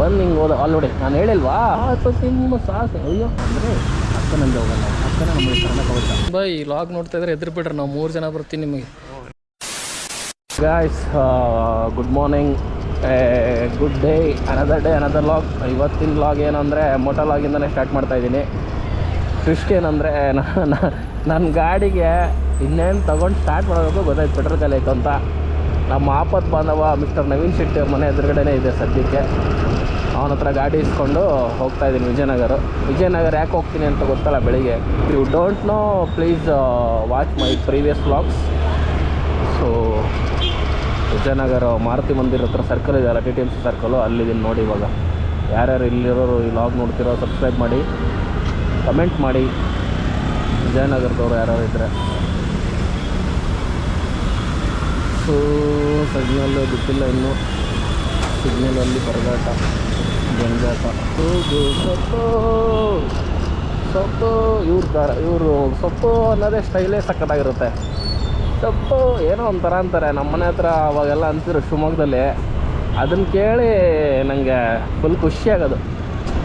ಬಂದು ಹಿಂಗೆ ಹೋದ ಅಲ್ಲಿ ನೋಡಿ ನಾನು ಹೇಳಿಲ್ವಾ? ನಿಮ್ಮ ಸಾಹಸ ಅಯ್ಯೋ ಅಂದರೆ ಅಕ್ಕನಲ್ಲಿ ಹೋಗಲ್ಲ ಅಕ್ಕನ ನಮಗೆ ಕನ್ನಡ ಕವಚ ಬೈ ಲಾಗ್ ನೋಡ್ತಾ ಇದ್ರೆ ಎದುರು ಬಿಡ್ರಿ ನಾವು ಮೂರು ಜನ ಬರ್ತೀನಿ ನಿಮಗೆ. Guys good morning good day another day another log ಇವತ್ತಿನ ಲಾಗ್ ಏನಂದರೆ ಮೋಟೋ ಲಾಗಿಂದನೇ ಸ್ಟಾರ್ಟ್ ಮಾಡ್ತಾ ಇದ್ದೀನಿ. ಟ್ವಿಸ್ಟ್ ಏನಂದರೆ ನನ್ನ ಗಾಡಿಗೆ ಇನ್ನೇನು ತೊಗೊಂಡು ಸ್ಟಾರ್ಟ್ ಮಾಡಬೇಕು ಗೊತ್ತಾಯ್ತು ಪೆಟ್ರೋಲ್ ಖಾಲಿ ಆಯ್ತು ಅಂತ. ನಮ್ಮ ಆಪತ್ ಬಾಂಧವ ಮಿಸ್ಟರ್ ನವೀನ್ ಶೆಟ್ಟಿ ಅವ್ರ ಮನೆ ಎದುರುಗಡೆನೇ ಇದೆ ಸದ್ಯಕ್ಕೆ. ಅವನ ಹತ್ರ ಗಾಡಿ ಇಸ್ಕೊಂಡು ಹೋಗ್ತಾ ಇದ್ದೀನಿ ವಿಜಯನಗರ. ವಿಜಯನಗರ ಯಾಕೆ ಹೋಗ್ತೀನಿ ಅಂತ ಗೊತ್ತಲ್ಲ ಬೆಳಿಗ್ಗೆ? You don't know please watch my previous vlogs so Vijayanagara Maruti ಮಂದಿರ ಹತ್ರ ಸರ್ಕಲ್ ಇದೆಯಲ್ಲ T T M C circle ಅಲ್ಲಿದ್ದೀನಿ ನೋಡಿ ಇವಾಗ. ಯಾರ್ಯಾರು ಇಲ್ಲಿರೋರು ಈ ಲಾಗ್ ನೋಡ್ತಿರೋ ಸಬ್ಸ್ಕ್ರೈಬ್ ಮಾಡಿ. ಕಮೆಂಟ್ ಮಾಡಿ. ವಿಜಯನಗರದವ್ರು ಯಾರು ಇದ್ದರೆ ಸೊ ಸಿಗ್ನಲ್ ಬಿಟ್ಟಿಲ್ಲ ಇನ್ನು. ಸಿಗ್ನಲಲ್ಲಿ ಪರದಾಟ ಹೋಗು ಸೊಪ್ಪು ಸೊಪ್ಪು, ಇವ್ರ ಕಾರ ಇವರು ಸೊಪ್ಪು ಅನ್ನೋದೇ ಸ್ಟೈಲೇ ಸಕ್ಕತ್ತಾಗಿರುತ್ತೆ ಸೊಪ್ಪು ಏನೋ ಒಂಥರ ಅಂತಾರೆ. ನಮ್ಮ ಮನೆ ಹತ್ರ ಅವಾಗೆಲ್ಲ ಅಂತಿದ್ರು ಶಿವಮೊಗ್ಗದಲ್ಲಿ. ಅದನ್ನು ಕೇಳಿ ನನಗೆ ಫುಲ್ ಖುಷಿ ಆಗೋದು.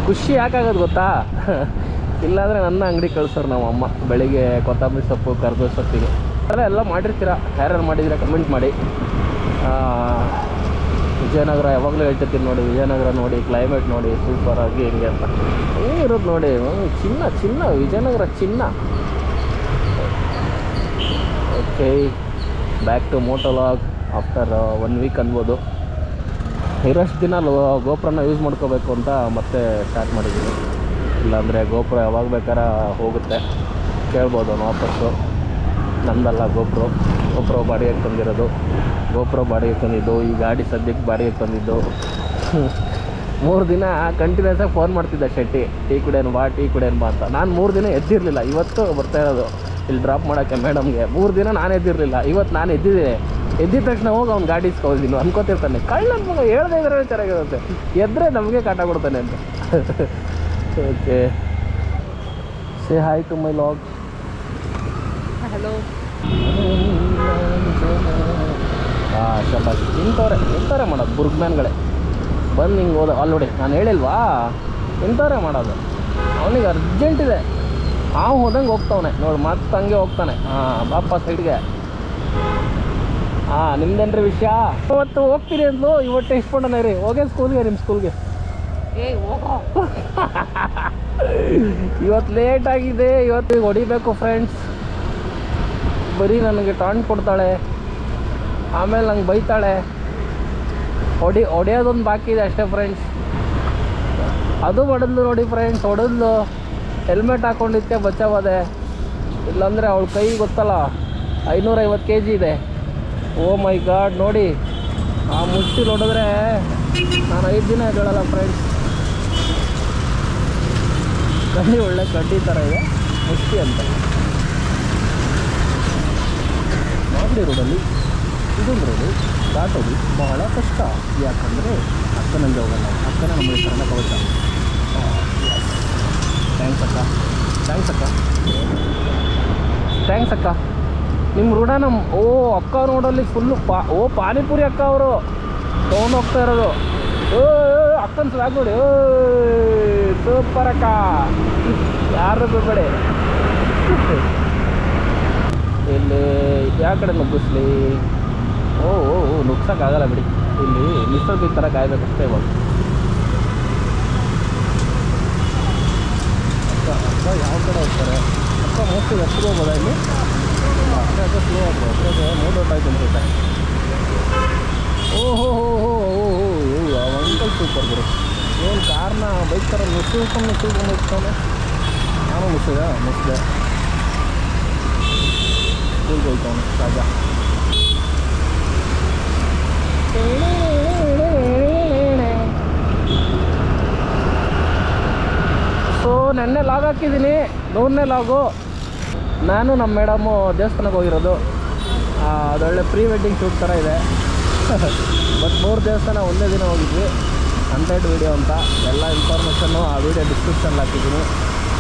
ಖುಷಿ ಯಾಕಾಗೋದು ಗೊತ್ತಾ? ಇಲ್ಲಾಂದರೆ ನನ್ನ ಅಂಗಡಿ ಕಳ್ಸೋರು ನಮ್ಮ ಅಮ್ಮ. ಬೆಳಿಗ್ಗೆ ಕೊತ್ತಂಬರಿ ಸೊಪ್ಪು ಕರ್ಬೇವು ಸೊಪ್ಪಿಗೆ. ಅದೆಲ್ಲ ಎಲ್ಲ ಮಾಡಿರ್ತೀರ? ಯಾರ್ಯಾರು ಮಾಡಿದ್ರೆ ಕಮೆಂಟ್ ಮಾಡಿ. ವಿಜಯನಗರ ಯಾವಾಗಲೂ ಹೇಳ್ತಿರ್ತೀನಿ ನೋಡಿ, ವಿಜಯನಗರ ನೋಡಿ ಕ್ಲೈಮೇಟ್ ನೋಡಿ ಸೂಪರ್ ಆಗಿ ಹಿಂಗೆ ಅಂತ. ಇರೋದು ನೋಡಿ ಚಿನ್ನ ಚಿನ್ನ, ವಿಜಯನಗರ ಚಿನ್ನ. Okay back to moto log after one week ಅನ್ಬೋದು. ಇರೋಷ್ಟು ದಿನ ಗೋಪುರನ ಯೂಸ್ ಮಾಡ್ಕೋಬೇಕು ಅಂತ ಮತ್ತೆ ಸ್ಟಾರ್ಟ್ ಮಾಡಿದ್ದೀನಿ ಇಲ್ಲಾಂದರೆ ಗೋಪುರ ಯಾವಾಗ ಬೇಕಾರ ಹೋಗುತ್ತೆ. ಕೇಳ್ಬೋದು ವಾಪಸ್ಸು ನಂದಲ್ಲ ಗೋಪ್ರೋ ಗೋಪ್ರೋ ಬಾಡಿಗೆಗೆ ತಂದಿರೋದು. ಗೋಪ್ರೋ ಬಾಡಿಗೆ ತಂದಿದ್ದು ಈ ಗಾಡಿ ಸದ್ಯಕ್ಕೆ ಬಾಡಿಗೆ ತಂದಿದ್ದು. ಮೂರು ದಿನ ಕಂಟಿನ್ಯೂಸ್ ಆಗಿ ಫೋನ್ ಮಾಡ್ತಿದ್ದೆ ಶೆಟ್ಟಿ ಟೀ ಕುಡಿಯೋನು ಬಾ ಟೀ ಕುಡಿಯೋನು ಬಾ ಅಂತ. ನಾನು ಮೂರು ದಿನ ಎದ್ದಿರಲಿಲ್ಲ. ಇವತ್ತು ಬರ್ತಾ ಇರೋದು. ಇಲ್ಲಿ ಡ್ರಾಪ್ ಮಾಡೋಕ್ಕೆ ಮೇಡಮ್ಗೆ ಮೂರು ದಿನ ನಾನು ಎದ್ದಿರಲಿಲ್ಲ. ಇವತ್ತು ನಾನು ಎದ್ದಿದ್ದೀನಿ. ಎದ್ದಿದ ತಕ್ಷಣ ಹೋಗಿ ಅವ್ನು ಗಾಡಿ ಇಸ್ಕೊಳ್ತೀನಿ ಅನ್ಕೋತಿರ್ತಾನೆ. ಕಳ್ಳನ ಮಗ ಹೇಳ್ದೆ ಇದ್ರೆ ಚೆನ್ನಾಗಿರುತ್ತೆ. ಎದ್ರೆ ನಮಗೆ ಕಾಟ ಕೊಡ್ತಾನೆ ಅಂತ. Okay say hi to my log hello ಹಾಂ ಇಂಥವ್ರೆ ಇಂಥವ್ರೆ ಮಾಡೋದು ಬುರ್ಗ್ಮ್ಯಾನ್ಗಳೇ. ಬಂದು ಹಿಂಗೆ ಹೋದ ಅಲ್ಲಿ ನೋಡಿ ನಾನು ಹೇಳಿಲ್ವಾ? ಇಂಥವ್ರೆ ಮಾಡೋದು. ಅವನಿಗೆ ಅರ್ಜೆಂಟ್ ಇದೆ. ಆ ಹೋದಂಗೆ ಹೋಗ್ತಾವನೆ. ನೋಡಿ ಮತ್ತೆ ಹಂಗೆ ಹೋಗ್ತಾನೆ. ಹಾಂ ಬಾಪ ಸೈಡ್ಗೆ. ಹಾಂ ನಿಮ್ದೇನ್ರಿ ವಿಷಯ? ಇವತ್ತು ಹೋಗ್ತೀರಿ ಅಂದ್ಲು ಇವತ್ತು ಇಸ್ಕೊಂಡನೆ ರೀ. ಹೋಗೇ ಸ್ಕೂಲ್ಗೆ ನಿಮ್ಮ ಸ್ಕೂಲ್ಗೆ. ಇವತ್ತು ಲೇಟ್ ಆಗಿದೆ ಇವತ್ತು ಹೊಡಿಬೇಕು ಫ್ರೆಂಡ್ಸ್ ಬರೀ ನನಗೆ ಟಾಂಟ್ ಕೊಡ್ತಾಳೆ. ಆಮೇಲೆ ನಂಗೆ ಬೈತಾಳೆ. ಹೊಡಿ, ಹೊಡೆಯೋದೊಂದು ಬಾಕಿ ಇದೆ ಅಷ್ಟೇ ಫ್ರೆಂಡ್ಸ್ ಅದು ಹೊಡೆದ್ಲು ನೋಡಿ ಫ್ರೆಂಡ್ಸ್ ಹೊಡೆದ್ಲು. ಹೆಲ್ಮೆಟ್ ಹಾಕ್ಕೊಂಡಿದ್ದೆ ಬಚಾವದೆ. ಇಲ್ಲಾಂದರೆ ಅವಳ ಕೈ ಗೊತ್ತಲ್ಲ ಐನೂರೈವತ್ತು ಕೆ ಜಿ ಇದೆ. ಓ ಮೈ ಗಾಡ್, ನೋಡಿ. ಆ ಮುಷ್ಟಿ ನೋಡಿದ್ರೆ ನಾನು ಐದು ದಿನ ಹೇಳಲ್ಲ ಫ್ರೆಂಡ್ಸ್ ಕಡ್ಡಿ ಒಳ್ಳೆ ಕಡ್ಡಿ ಥರ ಇದೆ, ಮುಷ್ಟಿ ಅಂತ. ಮಾಗಡಿ ರೋಡಲ್ಲಿ. ಇದೊಂದು ರೋಡು ದಾಟೋದು ಬಹಳ ಕಷ್ಟ. ಯಾಕಂದರೆ ಅಕ್ಕನಲ್ಲಿ ಹೋಗಲ್ಲ. ಅಕ್ಕನ ನಮಗೆ ಕರ್ಣ ಕವಚ ಥ್ಯಾಂಕ್ಸ್ ಅಕ್ಕ. ಥ್ಯಾಂಕ್ಸ್ ಅಕ್ಕ. ಥ್ಯಾಂಕ್ಸ್ ಅಕ್ಕ. ನಿಮ್ಮ ಋಣ ನಮ್ಮ ಓ, ಅಕ್ಕ ರೋಡಲ್ಲಿ ಫುಲ್ಲು ಪಾ ಓ, ಪಾನಿಪುರಿ ಅಕ್ಕ ಅವರು. ತೊಗೊಂಡು ಹೋಗ್ತಾ ಇರೋದು. ಓ ಅಕ್ಕನ ಸಾಕು ನೋಡಿ. ಓ ಸೂಪರ್ ಅಕ್ಕ. ಯಾರು ಬಿಡಬೇಡಿ. ಇಲ್ಲಿ ಯಾವ ಕಡೆ ನುಗ್ಗಿಸ್ಲಿ? ಓ ಓ ನುಗ್ಸೋಕ್ಕಾಗಲ್ಲ ಬಿಡಿ. ಇಲ್ಲಿ ನಿಸರ್ಗ ಈ ಥರ ಕಾಯ್ಬೇಕಷ್ಟೇ ಇವಾಗ. ಅಕ್ಕ ಅಕ್ಕ ಯಾವ ಕಡೆ ಹೋಗ್ತಾರೆ? ಅಕ್ಕ, ಮೋಸ್ಟ್ಲಿ ಎಷ್ಟು ಹೋಗ್ಬೋದಾ ಇಲ್ಲಿ? ಅಕ್ಕ ಅಕ್ಕ ಸ್ಲೋ ಆಗ್ಬೋದು ಅದ್ರಾಗೆ ಮೂಡ್ ಔಟ್ ಓಹೋ, ಹೋ ಹೋ ಸೂಪರ್ ಏನು ಕಾರ್ನ ಬೈಕ್ ಥರ ಮುಸ್ಕೊಂಡು ನುಸುಳ್ಕೊಂಡು ಹೋಗ್ತಾನೆ. ನಾನು ಮುಸ್ಸಿದೆ ಮುಸಿದೆ ಸ್ಕೂಲ್ಗೆ ಹೋಗ್ತಾವನು ರಾಜ ಸೊ ನೆನ್ನೆ ಲಾಗ್ ಹಾಕಿದ್ದೀನಿ. ನೂರನೇ ಲಾಗು. ನಾನು ನಮ್ಮ ಮೇಡಮು ದೇವಸ್ಥಾನಕ್ಕೆ ಹೋಗಿರೋದು. ಅದೊಳ್ಳೆ ಪ್ರೀ ವೆಡ್ಡಿಂಗ್ ಶೂಟ್ ಥರ ಇದೆ. ಬಟ್ ಮೂರು ದೇವಸ್ಥಾನ ಒಂದೇ ದಿನ ಹೋಗಿದ್ವಿ. ಹಂಡ್ರೆಡ್ ವೀಡಿಯೋ ಅಂತ. ಎಲ್ಲ ಇನ್ಫಾರ್ಮೇಷನ್ನು ಆ ವೀಡಿಯೋ ಡಿಸ್ಕ್ರಿಪ್ಷನ್ ಹಾಕಿದ್ದೀನಿ.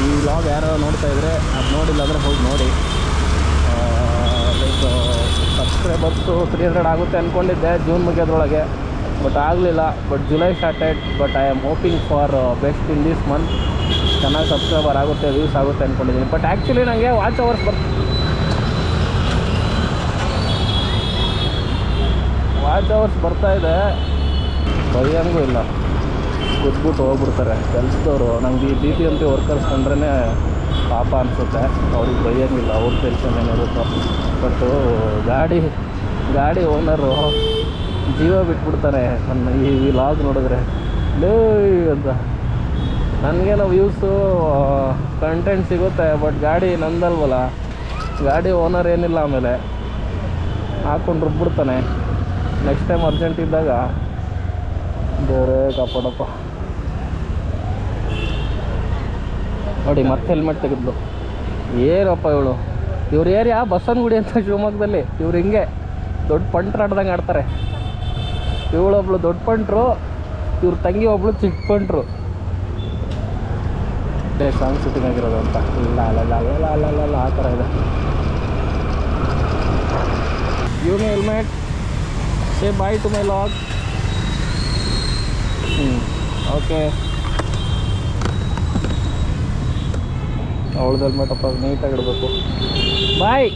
ಈ ವ್ಲಾಗ್ ಯಾರೋ ನೋಡ್ತಾ ಇದ್ರೆ ಅದು ನೋಡಿಲ್ಲ ಅಂದರೆ ಹೋಗಿ ನೋಡಿ. ಲೈಕ್ ಸಬ್ಸ್ಕ್ರೈಬರ್ಸು ತ್ರೀ ಹಂಡ್ರೆಡ್ ಆಗುತ್ತೆ ಅಂದ್ಕೊಂಡಿದ್ದೆ ಜೂನ್ ಮುಗಿಯೋದ್ರೊಳಗೆ. ಬಟ್ ಆಗಲಿಲ್ಲ. But July started but I am hoping for best in this month ಚೆನ್ನಾಗಿ ಸಬ್ಸ್ಕ್ರೈಬರ್ ಆಗುತ್ತೆ ವ್ಯೂಸ್ ಆಗುತ್ತೆ ಅಂದ್ಕೊಂಡಿದ್ದೀನಿ ಬಟ್ ಆ್ಯಕ್ಚುಲಿ ನನಗೆ ವಾಚ್ ಅವರ್ಸ್ ಬರ್ ವಾಚ್ ಅವರ್ಸ್ ಬರ್ತಾ ಇದೆ. ಬೈಯಂಗೂ ಇಲ್ಲ. ಕುದ್ಬಿಟ್ಟು ಹೋಗ್ಬಿಡ್ತಾರೆ. ಕೆಲಸದವರು, ನಂಗೆ ಈ B P M P workers ಕಂಡ್ರೇ ಪಾಪ ಅನಿಸುತ್ತೆ. ಅವ್ರಿಗೆ ಬೈಯಂಗಿಲ್ಲ ಅವ್ರ ಟೆನ್ಷನ್ ಏನಿರುತ್ತೋ. ಬಟ್ಟು ಗಾಡಿ ಗಾಡಿ ಓನರು ಜೀವ ಬಿಟ್ಬಿಡ್ತಾರೆ ನನ್ನ ಈ ಲಾಗ್ ನೋಡಿದ್ರೆ. ಲೇ ಅಂತ. ನನಗೇನೋ ವ್ಯೂಸು ಕಂಟೆಂಟ್ ಸಿಗುತ್ತೆ ಬಟ್ ಗಾಡಿ ನಂದಲ್ವಲ್ಲ. ಗಾಡಿ ಓನರ್ ಏನಿಲ್ಲ ಆಮೇಲೆ. ಹಾಕೊಂಡು ರುಬ್ಬಿಡ್ತಾನೆ ನೆಕ್ಸ್ಟ್ ಟೈಮ್ ಅರ್ಜೆಂಟ್ ಇದ್ದಾಗ. ಬೇರೆ ಕಾಪಾಡಪ್ಪ. ನೋಡಿ, ಮತ್ತೆ ಹೆಲ್ಮೆಟ್ ತೆಗೆದ್ಲು. ಏನಪ್ಪ ಇವಳು? ಇವ್ರ ಏರಿಯಾ ಬಸವನಗುಡಿ ಅಂತ ಶಿವಮೊಗ್ಗದಲ್ಲಿ. ಇವ್ರು ಹಿಂಗೆ ದೊಡ್ಡ ಪಂಟ್ರು ಆಡ್ದಂಗೆ ಆಡ್ತಾರೆ. ಇವಳೊಬ್ಳು ದೊಡ್ಡ ಪಂಟ್ರು ಇವ್ರ ತಂಗಿ ಒಬ್ಳು ಚಿಕ್ಕ ಪಂಟ್ರು ಸಾಂಗ್ ಶೂಟಿಂಗ್ ಆಗಿರೋದು ಅಂತ. ಇಲ್ಲ ಅಲ್ಲ ಅಲ್ಲ ಅಲ್ಲ ಅಲ್ಲ ಆ ಥರ ಇದೆ. ಇವನು helmet say bye to my log ಹ್ಞೂ ಓಕೆ ಅವಳದ ಹೆಲ್ಮೆಟಪ್ಪ ನೀಟಾಗಿ ಇಡಬೇಕು. ಬಾಯ್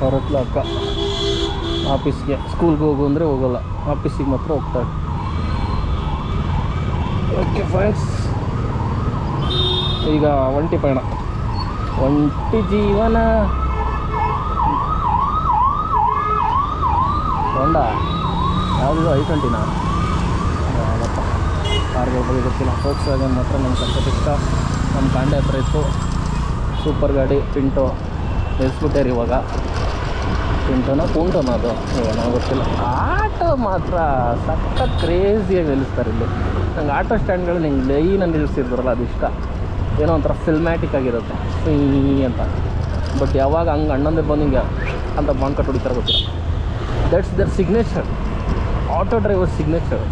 ಹೊರತ್ಲ ಅಕ್ಕ. ಆಫೀಸ್ಗೆ ಸ್ಕೂಲ್ಗೆ ಹೋಗು ಅಂದರೆ ಹೋಗಲ್ಲ. ಆಫೀಸಿಗೆ ಮಾತ್ರ ಹೋಗ್ತಾಳೆ ಓಕೆ ಫ್ರೆಂಡ್ಸ್ ಈಗ ಒಂಟಿ ಪಯಣ. ಒಂಟಿ ಜೀವನ. ಹೊಂಡ ಯಾವುದು ಐ ಟ್ವೆಂಟಿನ ಕಾರ್ಗಳ ಬಗ್ಗೆ ಗೊತ್ತಿಲ್ಲ. ಫೋಕ್ಸ್ ವ್ಯಾಗನ್ ಮಾತ್ರ ನಮ್ಮ ಕಷ್ಟ ಇಷ್ಟ. ನಮ್ಮ ಕಾಂಡೆ ಹತ್ರ ಇತ್ತು. ಸೂಪರ್ ಗಾಡಿ ಪಿಂಟೋ ನಿಲ್ಸ್ಬಿಟ್ಟೇರಿ ಇವಾಗ. ಪಿಂಟೋನ ಪೂಂಟೋನ ಅದು. ಏನೋ ಗೊತ್ತಿಲ್ಲ. ಆಟೋ ಮಾತ್ರ ಸಖತ್ ಕ್ರೇಜಿಯಾಗಿ ನಿಲ್ಲಿಸ್ತಾರೆ ಇಲ್ಲಿ. ನಂಗೆ ಆಟೋ ಸ್ಟ್ಯಾಂಡ್ಗಳು ನಿಂಗೆ ಲೈನಲ್ಲಿ ನಿಲ್ಲಿಸಿದ್ರಲ್ಲ ಅದು ಇಷ್ಟ. ಏನೋ ಒಂಥರ ಫಿಲ್ಮ್ಯಾಟಿಕ್ ಆಗಿರುತ್ತೆ. ಈ ಅಂತ. ಬಟ್ ಯಾವಾಗ ಹಂಗೆ ಅಣ್ಣಂದೇ ಬಂದು ಹಿಂಗೆ ಅಂತ ಬಾಂಕಟ್ ಕಟ್ ಹೊಡಿತಾರೆ ಗೊತ್ತಿಲ್ಲ. That's their signature auto driver signature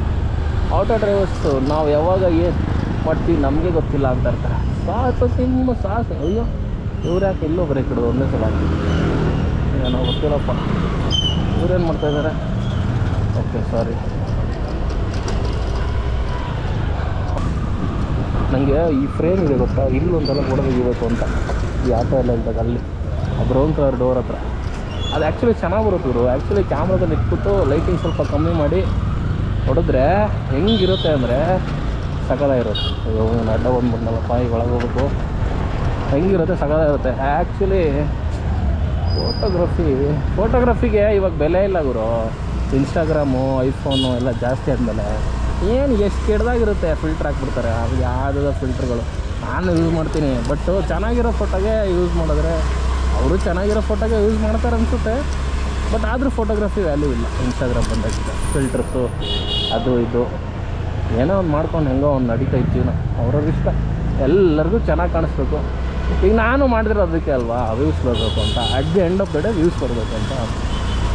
auto drivers ನಾವು ಯಾವಾಗ ಏನು ಮಾಡ್ತೀವಿ ನಮಗೆ ಗೊತ್ತಿಲ್ಲ ಅಂತ ಇರ್ತಾರೆ. ಸಾಕು, ಸಿಂಹ, ಸಾಕು. ಅಯ್ಯೋ, ಇವ್ರು ಯಾಕೆ ಎಲ್ಲೋ ಬ್ರೇಕ್ ಇಡೋದು ಒಂದೇ ಸಲ ಏನೋ ಗೊತ್ತಿಲ್ಲಪ್ಪ. ಇವ್ರೇನು ಮಾಡ್ತಾಯಿದ್ದಾರೆ ಓಕೆ, ಸಾರಿ. ನನಗೆ ಈ ಫ್ರೇಮ್ ಇದೆ ಗೊತ್ತಾ? ಕೂಡ ತೆಗಿಬೇಕು ಅಂತ. ಈ ಆಟ ಎಲ್ಲ ಇದ್ದಾಗ ಅಲ್ಲಿ. ಆ ಬ್ರೌನ್ ಕಲರ್ ಡೋರ್ ಹತ್ರ. ಅದು ಆ್ಯಕ್ಚುಲಿ ಚೆನ್ನಾಗಿ ಬರುತ್ತೆ ಇವರು ಆ್ಯಕ್ಚುಲಿ ಕ್ಯಾಮ್ರಾದಲ್ಲಿ ಇಟ್ಬಿಟ್ಟು ಲೈಟಿಂಗ್ ಸ್ವಲ್ಪ ಕಮ್ಮಿ ಮಾಡಿ ಹೊಡೆದ್ರೆ ಹೆಂಗಿರುತ್ತೆ ಅಂದರೆ ಇರುತ್ತೆ. ಅಯ್ಯೋ ಅಡ್ಡ ಅಡ್ಡ ಬಂದ್ಬಿಟ್ನಲ್ಲಪ್ಪ ಈಗ ಒಳಗೆ ಹೋಗ್ಬೇಕು ಹೆಂಗಿರುತ್ತೆ ಇರುತ್ತೆ. ಆ್ಯಕ್ಚುಲಿ ಫೋಟೋಗ್ರಫಿ ಫೋಟೋಗ್ರಫಿಗೆ ಇವಾಗ ಬೆಲೆ ಇಲ್ಲ ಗುರು. ಇನ್ಸ್ಟಾಗ್ರಾಮು ಐಫೋನು ಎಲ್ಲ ಜಾಸ್ತಿ ಆದಮೇಲೆ. ಏನು ಎಷ್ಟು ಕೆಡ್ದಾಗಿರುತ್ತೆ ಫಿಲ್ಟ್ರ್ ಹಾಕ್ಬಿಡ್ತಾರೆ. ಅದು ಯಾವುದೋ ಫಿಲ್ಟ್ರ್ಗಳು ನಾನು ಯೂಸ್ ಮಾಡ್ತೀನಿ. ಬಟ್ ಚೆನ್ನಾಗಿರೋ ಫೋಟೋಗೆ ಯೂಸ್ ಮಾಡಿದ್ರೆ ಅವರು ಚೆನ್ನಾಗಿರೋ ಫೋಟೋಗೆ ಯೂಸ್ ಮಾಡ್ತಾರೆ ಅನಿಸುತ್ತೆ. ಬಟ್ ಆದರೂ ಫೋಟೋಗ್ರಫಿ ವ್ಯಾಲ್ಯೂ ಇಲ್ಲ. ಇನ್ಸ್ಟಾಗ್ರಾಮ್ ಬಂದಾಗ ಫಿಲ್ಟರ್ಸು ಅದು, ಇದು. ಏನೋ ಒಂದು ಮಾಡ್ಕೊಂಡು ಹೆಂಗೋ ಒಂದು ನಡೀತಾ ಜೀವನ. ಅವ್ರವ್ರ ಇಷ್ಟ. ಎಲ್ಲರಿಗೂ ಚೆನ್ನಾಗಿ ಕಾಣಿಸ್ಬೇಕು. ಈಗ ನಾನು ಮಾಡಿದ್ರೆ ಅದಕ್ಕೆ ಅಲ್ವಾ? ವ್ಯೂಸ್ ಬರಬೇಕು ಅಂತ. At the end of the day views ಬರಬೇಕು ಅಂತ.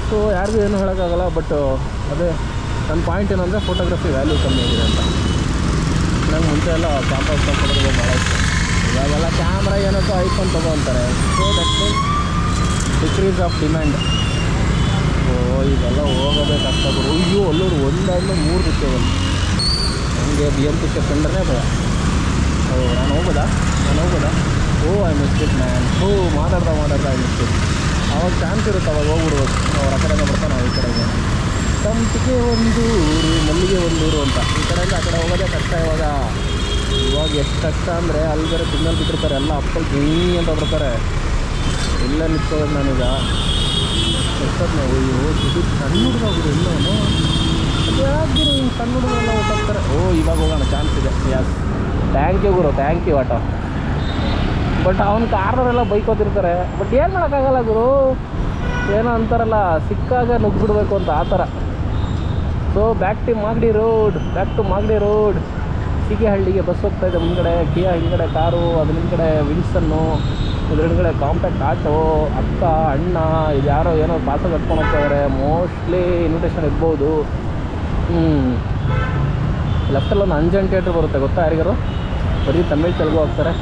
ಸೊ ಯಾರಿಗೂ ಏನು ಹೇಳೋಕ್ಕಾಗಲ್ಲ ಬಟ್ ಅದೇ, ನನ್ನ ಪಾಯಿಂಟ್ ಏನಂದರೆ ಫೋಟೋಗ್ರಫಿ ವ್ಯಾಲ್ಯೂ ಕಮ್ಮಿ ಆಗಿದೆ ಅಂತ. ನಂಗೆ ಮುಂಚೆ ಎಲ್ಲ ಕ್ಯಾಮ್ರಾ ಫೋಟೋಗ್ರಫಿ ಭಾಳ ಇಷ್ಟ. ಇವಾಗೆಲ್ಲ ಕ್ಯಾಮ್ರಾ ಏನಕ್ಕೋ ಐಫೋನ್ ತಗೋ ಅಂತಾರೆ so that means decrease of demand oh ಇದೆಲ್ಲ ಹೋಗೋದೇ ಕಷ್ಟ ಗುರು ಅಯ್ಯೋ, ಅಲ್ಲೂರು ಒಂದಾದ್ಮೇಲೆ ಮೂರು ಬಂದು ನನಗೆ ಬಿ ಎಂ ಪಿ ಕಂಡ್ರೆ ಭಯ ನಾನು ಹೋಗೋದಾ? ನಾನು ಹೋಗೋದಾ? ಓ ಐ ಮಿಸ್ ಇಟ್ ಮ್ಯಾನ್ ಓ ಮಾತಾಡ್ತಾ ಮಾತಾಡ್ತಾ ಐ ಮಿಸ್ ಇಟ್ ಅವಾಗ ಚಾನ್ಸ್ ಇರುತ್ತೆ, ಅವಾಗ ಹೋಗ್ಬಿಡ್ಬೋದು. ಅವ್ರ ಆ ಕಡೆಗೆ ಬರ್ತಾನೆ ನಾವು ಈ ಕಡೆಗೆ. ಸಂಪಿಗೆ ಒಂದು ಊರು, ಮಲ್ಲಿಗೆ ಒಂದು ಊರು ಅಂತ. ಈ ಕಡೆಯಿಂದ ಆ ಕಡೆ ಹೋಗೋದೇ ಕಷ್ಟ ಇವಾಗ. ಇವಾಗ ಎಷ್ಟು ಕಷ್ಟ ಅಂದರೆ, ಅಲ್ಲಿ ಬೇರೆ ಸಿಗ್ನಲ್ ಬಿಟ್ಟಿರ್ತಾರೆ, ಎಲ್ಲ ಅಪ್ಪಲ್ ಜೀ ಅಂತ ಬರ್ತಾರೆ. ಎಲ್ಲ ನಿಂತ್ಕೋಬೇಕು ನಾನೀಗ. ಎಷ್ಟೊತ್ತು ಅಯ್ಯೋ ಇದು ಸಣ್ಣ ಹುಡುಗ ಇನ್ನೂ ಎಲ್ಲವನು ಯಾಕೆ ಹಿಂಗೆ ಸಣ್ಣ ಹುಡುಗರೆಲ್ಲ ಓ, ಇವಾಗ ಹೋಗೋಣ ಚಾನ್ಸ್ ಇದೆ. ಯಾಕೆ thank you Guru. Thank you auto. But ಅವ್ನ ಕಾರ್ನವರೆಲ್ಲ ಬೈಕ್ ಓದಿರ್ತಾರೆ ಬಟ್ ಏನು ಮಾಡೋಕ್ಕಾಗಲ್ಲ ಗುರು? ಏನೋ ಅಂತಾರಲ್ಲ, ಸಿಕ್ಕಾಗ ನುಗ್ಗಿಬಿಡ್ಬೇಕು ಅಂತ ಆ ಥರ. So back to Magadi road back to Magadi road ಹಳ್ಳಿಗೆ ಬಸ್ ಹೋಗ್ತಾ ಇದೆ ಮುಂದ್ಗಡೆ ಕಿಯಾ ಹಿಂದ್ಗಡೆ ಕಾರು, ಅದ್ರ ಹಿಂದ್ಗಡೆ ವಿಲ್ಸನ್ನು ಅದ್ರ ಹಿಂದ್ಗಡೆ ಕಾಂಪ್ಯಾಕ್ಟ್ ಆಟೋ ಅಕ್ಕ, ಅಣ್ಣ, ಇದು ಯಾರೋ ಏನೋ ಪಾಸ ಕಟ್ಕೊಂಡು ಇದ್ದಾರೆ ಮೋಸ್ಟ್ಲಿ ಇನ್ವಿಟೇಷನ್ ಇರ್ಬೋದು. ಹ್ಞೂ ಲೆಫ್ಟಲ್ಲಿ ಒಂದು ಅಂಜನ್ ಥಿಯೇಟ್ರ್ ಬರುತ್ತೆ, ಗೊತ್ತಾ ಯಾರಿಗಾರು? ಬರೀ ತಮಿಳ್ ತೆಲುಗು ಹಾಕ್ತಾರೆ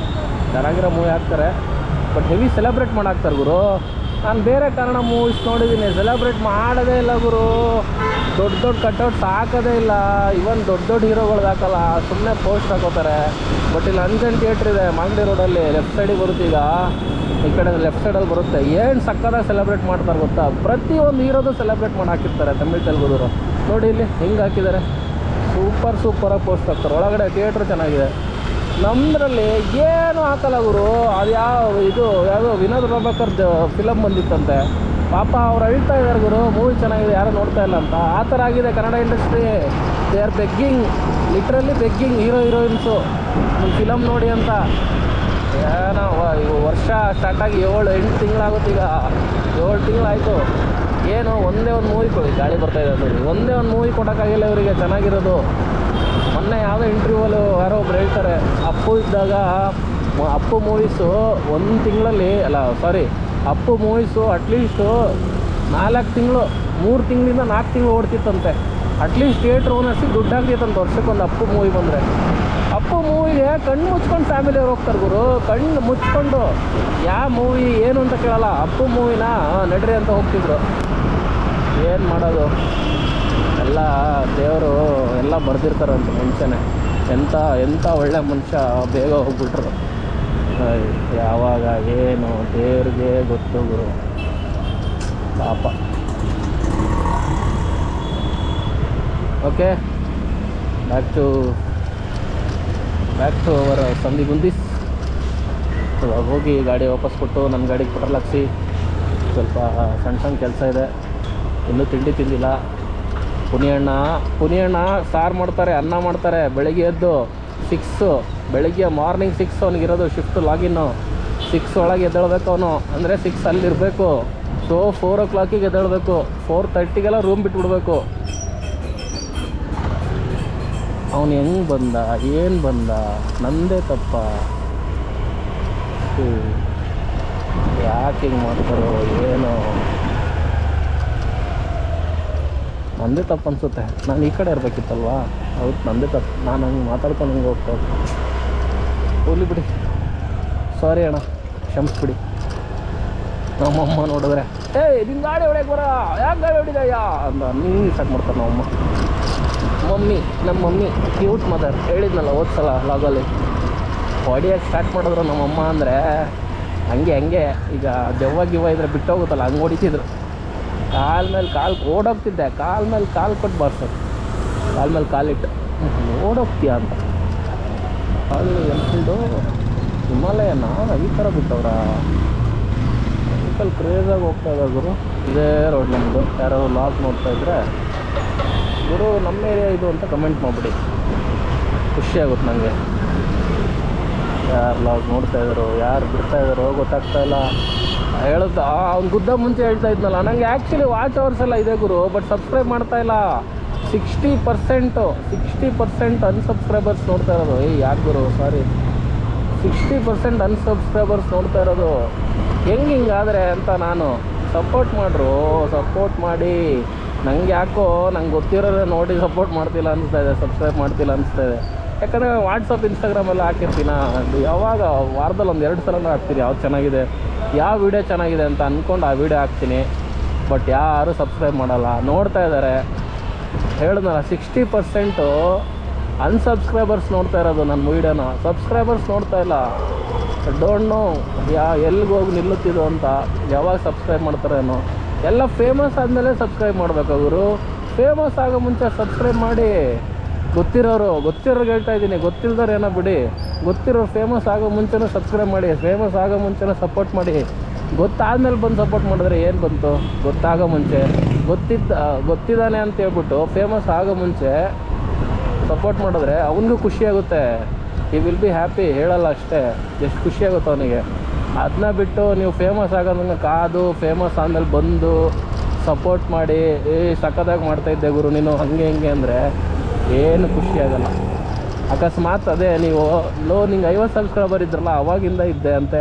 ಚೆನ್ನಾಗಿರೋ ಮೂವಿ ಹಾಕ್ತಾರೆ. ಬಟ್ ಹೆವಿ ಸೆಲೆಬ್ರೇಟ್ ಮಾಡಾಕ್ತಾರೆ ಗುರು. ನಾನು ಬೇರೆ ಕಾರಣ ಮೂವೀಸ್ ನೋಡಿದ್ದೀನಿ ಸೆಲೆಬ್ರೇಟ್ ಮಾಡೋದೇ ಇಲ್ಲ ಗುರು. ದೊಡ್ಡ ದೊಡ್ಡ ಕಟ್ಔಟ್ಸ್ ಹಾಕೋದೇ ಇಲ್ಲ. ಇವನ್ ದೊಡ್ಡ ದೊಡ್ಡ ಹೀರೋಗಳ್ದು ಹಾಕಲ್ಲ. ಸುಮ್ಮನೆ ಪೋಸ್ಟ್ ಹಾಕೋತಾರೆ. ಬಟ್ ಇಲ್ಲಿ ಅಂಜನ್ ಥಿಯೇಟ್ರ್ ಇದೆ ಮಾಗಡಿ ರೋಡಲ್ಲಿ ಲೆಫ್ಟ್ ಸೈಡಿಗೆ ಬರುತ್ತೆ ಈಗ. ಈ ಕಡೆ ಲೆಫ್ಟ್ ಸೈಡಲ್ಲಿ ಬರುತ್ತೆ. ಏನು ಸಕ್ಕದಾಗಿ ಸೆಲೆಬ್ರೇಟ್ ಮಾಡ್ತಾರೆ ಗೊತ್ತಾ? ಪ್ರತಿಯೊಂದು ಹೀರೋದು ಸೆಲೆಬ್ರೇಟ್ ಮಾಡಿ ಹಾಕಿರ್ತಾರೆ ತಮಿಳ್ ತೆಲುಗುದವರು. ನೋಡಿ ಇಲ್ಲಿ ಹಿಂಗೆ ಹಾಕಿದ್ದಾರೆ. ಸೂಪರ್ ಸೂಪರಾಗಿ ಪೋಸ್ಟ್ ಹಾಕ್ತಾರೆ. ಒಳಗಡೆ ಥಿಯೇಟ್ರ್ ಚೆನ್ನಾಗಿದೆ. ನಮ್ಮದ್ರಲ್ಲಿ ಏನು ಹಾಕಲ್ಲ ಗುರು. ಅದು ಯಾವ ಇದು ಯಾವುದೋ ವಿನೋದ್ ಪ್ರಭಾಕರ್ ಫಿಲಮ್ ಬಂದಿತ್ತಂತೆ. ಪಾಪ ಅವ್ರು ಹೇಳ್ತಾ ಇದ್ದಾರೆ ಗುರು. ಮೂವಿ ಚೆನ್ನಾಗಿದೆ, ಯಾರು ನೋಡ್ತಾ ಇಲ್ಲ ಅಂತ. ಆ ಥರ ಆಗಿದೆ Kannada industry they are begging literally begging hero heroines ಒಂದು ಫಿಲಮ್ ನೋಡಿ ಅಂತ. ಏನೋ ವರ್ಷ ಸ್ಟಾರ್ಟಾಗಿ ಏಳು, ಎಂಟು ತಿಂಗಳಾಗುತ್ತೆ ಈಗ. ಏಳು ತಿಂಗಳಾಯಿತು. ಏನು ಒಂದೇ ಒಂದು ಮೂವಿ ಕೊಡಿ. ಗಾಳಿ ಬರ್ತಾ ಇದೆ ಒಂದೇ ಒಂದು ಮೂವಿ ಕೊಡೋಕ್ಕಾಗಿಲ್ಲ ಇವರಿಗೆ. ಚೆನ್ನಾಗಿರೋದು. ಮೊನ್ನೆ ಯಾವುದೋ ಇಂಟರ್ವ್ಯೂವಲ್ಲಿ ಯಾರೋ ಒಬ್ರು ಹೇಳ್ತಾರೆ, ಅಪ್ಪು ಇದ್ದಾಗ ಅಪ್ಪು ಮೂವೀಸು ಒಂದು ತಿಂಗಳಲ್ಲಿ, ಅಲ್ಲ ಸಾರಿ ಅಪ್ಪು ಮೂವೀಸು ಅಟ್ಲೀಸ್ಟು ನಾಲ್ಕು ತಿಂಗಳು, ಮೂರು ತಿಂಗಳಿಂದ ನಾಲ್ಕು ತಿಂಗಳು ಓಡ್ತಿತ್ತಂತೆ. ಅಟ್ಲೀಸ್ಟ್ ಥಿಯೇಟ್ರ್ ಓನರ್ಸಿಗೆ ದುಡ್ಡು ವರ್ಷಕ್ಕೆ ವರ್ಷಕ್ಕೊಂದು ಅಪ್ಪು ಮೂವಿ ಬಂದರೆ. ಅಪ್ಪು ಮೂವಿಗೆ ಕಣ್ಣು ಮುಚ್ಕೊಂಡು ಫ್ಯಾಮಿಲಿಯವ್ರು ಹೋಗ್ತಾರೆ ಗುರು, ಕಣ್ಣು ಮುಚ್ಕೊಂಡು ಯಾವ ಮೂವಿ ಏನು ಅಂತ ಕೇಳಲ್ಲ, ಅಪ್ಪು ಮೂವಿನ ನಡ್ರಿ ಅಂತ ಹೋಗ್ತಿದ್ರು. ಏನು ಮಾಡೋದು? ಎಲ್ಲ ದೇವರು ಎಲ್ಲ ಬರೆದಿರ್ತಾರಂತೆ ಮುಂಚೆನೆ. ಎಂಥ ಎಂಥ ಒಳ್ಳೆ ಮನುಷ್ಯ ಬೇಗ ಹೋಗ್ಬಿಟ್ರು. ಯಾವಾಗ, ಏನು, ದೇವ್ರಿಗೆ ಗೊತ್ತು ಗುರು. ಪಾಪ. Okay back to back to our ಸಂಧಿ ಗುಂದಿಸ್ ಇವಾಗ ಹೋಗಿ ಗಾಡಿ ವಾಪಸ್ ಕೊಟ್ಟು ನನ್ನ ಗಾಡಿಗೆ ಪೆಟ್ರೋಲ್ ಸ್ವಲ್ಪ ಸಣ್ಣ ಸಣ್ಣ ಕೆಲಸ ಇದೆ. ಇನ್ನೂ ತಿಂಡಿ ತಿಂದಿಲ್ಲ. ಪುನಿಯಣ್ಣ ಪುನಿಯಣ್ಣ ಸಾರು ಮಾಡ್ತಾರೆ, ಅನ್ನ ಮಾಡ್ತಾರೆ, ಬೆಳಗ್ಗೆ ಎದ್ದು ಸಿಕ್ಸು ಬೆಳಗ್ಗೆ ಮಾರ್ನಿಂಗ್ ಸಿಕ್ಸ್ ಅವನಿಗಿರೋದು ಶಿಫ್ಟ್ ಲಾಗಿನ್ನು ಸಿಕ್ಸ್ ಒಳಗೆ ಎದ್ದೇಳಬೇಕು ಅವನು. ಅಂದರೆ ಸಿಕ್ಸ್ ಅಲ್ಲಿರಬೇಕು. ಸೊ ಫೋರ್ ಓ ಕ್ಲಾಕಿಗೆ ಎದ್ದೇಳಬೇಕು. Four ತರ್ಟಿಗೆಲ್ಲ room ಬಿಟ್ಬಿಡ್ಬೇಕು. ಅವನು ಹೆಂಗೆ ಬಂದ? ಏನು ಬಂದ? ನಂದೇ ತಪ್ಪ. ಯಾಕೆ ಹಿಂಗೆ ಮಾಡ್ತಾರೋ ಏನೋ. ನಂದೇ ತಪ್ಪು ಅನಿಸುತ್ತೆ. ನಾನು ಈ ಕಡೆ ಇರಬೇಕಿತ್ತಲ್ವಾ? ಹೌದು, ನಂದೇ ತಪ್ಪು. ನಾನು ಹಂಗೆ ಮಾತಾಡ್ಕೊಂಡು ಹಂಗೆ ಹೋಗ್ತಾ. ಹೋಗ್ಲಿ ಬಿಡಿ. ಸಾರಿ ಅಣ್ಣ. ಕ್ಷಮಿಸ್ಬಿಡಿ. ನಮ್ಮಮ್ಮ ನೋಡಿದ್ರೆ, ಏಯ್ ನಿನ್ನ ಗಾಡಿ ಹೊಡೆಯಕ್ಕೆ ಬರ ಯಾಕೆ ಗಾಡಿ ಹೊಡಿದಯ್ಯ ಅಂತ ನೀನು ಸಾಕು ಮಾಡ್ತಾರೆ ನಮ್ಮಮ್ಮ. ಮಮ್ಮಿ ನಮ್ಮ ಮಮ್ಮಿ ಕ್ಯೂಟ್ ಮದರ್ ಹೇಳಿದ್ನಲ್ಲ ಓದ್ಸಲ ಲಾಗಲ್ಲಿ ಹೊಡಿಯೋಕ್ಕೆ ಸ್ಟಾರ್ಟ್ ಮಾಡಿದ್ರು ನಮ್ಮಮ್ಮ ಅಂದರೆ, ಹಂಗೆ ಹಂಗೆ. ಈಗ ದೆವ್ವ ಗಿವ್ವ ಇದ್ರೆ ಬಿಟ್ಟೋಗುತ್ತಲ್ಲ, ಹಂಗೆ ಹೊಡಿತಿದ್ರು. ಕಾಲ ಮೇಲೆ ಕಾಲು ಓಡೋಗ್ತಿದ್ದೆ. ಕಾಲ ಮೇಲೆ ಕಾಲು ಕೊಟ್ಟು ಬಾರ್ಸೋದು ಕಾಲ ಮೇಲೆ ಕಾಲಿಟ್ಟು ಓಡೋಗ್ತೀಯ ಅಂತ. ಅಲ್ಲಿ ಎನ್ಫೀಲ್ಡು ಹಿಮಾಲಯನ? ಈ ಥರ ಬಿಟ್ಟವ್ರ? ವೆಹಿಕಲ್ ಕ್ರೇಜಾಗಿ ಹೋಗ್ತಾ ಇದ್ದಾರೆ ಗುರು. ಇದೇ ರೋಡ್ ನಮ್ಮದು ಯಾರೋ ಲಾಕ್ ನೋಡ್ತಾ ಇದ್ರೆ ಗುರು, ನಮ್ಮ ಏರಿಯಾ ಇದು ಅಂತ ಕಮೆಂಟ್ ಮಾಡಿಬಿಡಿ. ಖುಷಿ ಆಗುತ್ತೆ ನನಗೆ ಯಾರು ಲಾಗ್ ನೋಡ್ತಾ ಇದ್ರು, ಯಾರು ಬಿಡ್ತಾ ಇದ್ದಾರೋ ಗೊತ್ತಾಗ್ತಾ ಇಲ್ಲ. ಹೇಳುತ್ತ ಅವ್ನು ಗುದ್ದ ಮುಂಚೆ ಹೇಳ್ತಾ ಇದ್ನಲ್ಲ. ನನಗೆ ಆ್ಯಕ್ಚುಲಿ ವಾಚ್ ಅವರ್ಸ್ ಎಲ್ಲ ಇದೆ ಗುರು ಬಟ್ ಸಬ್ಸ್ಕ್ರೈಬ್ ಮಾಡ್ತಾ ಇಲ್ಲ. Sixty percent sixty percent unsubscribers ನೋಡ್ತಾ ಇರೋದು. ಏಯ್ ಯಾಕೆ ಗುರು ಸಾರಿ ಸಿಕ್ಸ್ಟಿ ಪರ್ಸೆಂಟ್ ಅನ್ಸಬ್ಸ್ಕ್ರೈಬರ್ಸ್ ನೋಡ್ತಾ ಇರೋದು. ಹೆಂಗೆ ಹಿಂಗಾದರೆ ಅಂತ ನಾನು. ಸಪೋರ್ಟ್ ಮಾಡ್ರು ಸಪೋರ್ಟ್ ಮಾಡಿ. ನಂಗೆ ಯಾಕೋ, ನಂಗೆ ಗೊತ್ತಿರೋದೇ ನೋಡಿ ಸಪೋರ್ಟ್ ಮಾಡ್ತಿಲ್ಲ ಅನಿಸ್ತಾ ಇದೆ ಸಬ್ಸ್ಕ್ರೈಬ್ ಮಾಡ್ತಿಲ್ಲ ಅನಿಸ್ತಾ ಇದೆ. ಯಾಕಂದರೆ ವಾಟ್ಸಪ್ ಇನ್ಸ್ಟಾಗ್ರಾಮಲ್ಲಿ ಹಾಕಿರ್ತೀನ ಯಾವಾಗ ವಾರದಲ್ಲಿ ಒಂದು ಎರಡು ಸಲ ಹಾಕ್ತೀನಿ ಯಾವ್ದು ಚೆನ್ನಾಗಿದೆ, ಯಾವ ವಿಡಿಯೋ ಚೆನ್ನಾಗಿದೆ ಅಂತ ಅಂದ್ಕೊಂಡು ಆ ವಿಡಿಯೋ ಹಾಕ್ತೀನಿ. ಬಟ್ ಯಾರು ಸಬ್ಸ್ಕ್ರೈಬ್ ಮಾಡಲ್ಲ. ನೋಡ್ತಾ ಇದ್ದಾರೆ ಹೇಳಿದ್ನಲ್ಲ ಸಿಕ್ಸ್ಟಿ ಪರ್ಸೆಂಟು ಅನ್ಸಬ್ಸ್ಕ್ರೈಬರ್ಸ್ ನೋಡ್ತಾ ಇರೋದು ನನ್ನ ವೀಡಿಯೋನ ಸಬ್ಸ್ಕ್ರೈಬರ್ಸ್ ನೋಡ್ತಾ ಇಲ್ಲ. ಡೋಂಟ್ ನೋ ಯಾ, ಎಲ್ಲಿಗೆ ಹೋಗಿ ನಿಲ್ಲುತ್ತಿದ್ದು ಅಂತ ಯಾವಾಗ ಸಬ್ಸ್ಕ್ರೈಬ್ ಮಾಡ್ತಾರೇನೋ ಎಲ್ಲ ಫೇಮಸ್ ಆದಮೇಲೆ ಸಬ್ಸ್ಕ್ರೈಬ್ ಮಾಡಬೇಕು ಅವರು ಫೇಮಸ್ ಆಗೋ ಮುಂಚೆ ಸಬ್ಸ್ಕ್ರೈಬ್ ಮಾಡಿ. ಗೊತ್ತಿರೋರು ಗೊತ್ತಿರೋರು ಹೇಳ್ತಾ ಇದ್ದೀನಿ, ಗೊತ್ತಿಲ್ದವ್ರು ಏನೋ ಬಿಡಿ. ಗೊತ್ತಿರೋರು ಫೇಮಸ್ ಆಗೋ ಮುಂಚೆನೂ ಸಬ್ಸ್ಕ್ರೈಬ್ ಮಾಡಿ ಫೇಮಸ್ ಆಗೋ ಮುಂಚೆನೂ ಸಪೋರ್ಟ್ ಮಾಡಿ. ಗೊತ್ತಾದ್ಮೇಲೆ ಬಂದು ಸಪೋರ್ಟ್ ಮಾಡಿದ್ರೆ ಏನು ಬಂತು? ಗೊತ್ತಾಗೋ ಮುಂಚೆ. ಗೊತ್ತಿದ್ದ ಗೊತ್ತಿದ್ದಾನೆ ಅಂತ ಹೇಳ್ಬಿಟ್ಟು ಫೇಮಸ್ ಆಗೋ ಮುಂಚೆ ಸಪೋರ್ಟ್ ಮಾಡಿದ್ರೆ ಅವನಿಗೂ ಖುಷಿಯಾಗುತ್ತೆ ಈ ವಿಲ್ ಬಿ ಹ್ಯಾಪಿ ಹೇಳಲ್ಲ ಅಷ್ಟೇ. ಎಷ್ಟು ಖುಷಿಯಾಗುತ್ತೆ ಅವನಿಗೆ. ಅದನ್ನ ಬಿಟ್ಟು ನೀವು ಫೇಮಸ್ ಆಗೋದನ್ನ ಕಾದು ಫೇಮಸ್ ಆದಮೇಲೆ ಬಂದು ಸಪೋರ್ಟ್ ಮಾಡಿ, ಏ, ಸಖತ್ತಾಗಿ ಮಾಡ್ತಾಯಿದ್ದೆ ಗುರು ನೀನು, ಹಂಗೆ, ಹಿಂಗೆ ಅಂದರೆ ಏನು ಖುಷಿ ಆಗಲ್ಲ. ಅಕಸ್ಮಾತ್ ಅದೇ ನೀವು ಲೋ ನಿಂಗೆ ಐವತ್ತು ಸಬ್ಸ್ಕ್ರೈಬರ್ ಇದ್ರಲ್ಲ, ಅವಾಗಿಂದ ಇದ್ದೆ ಅಂತ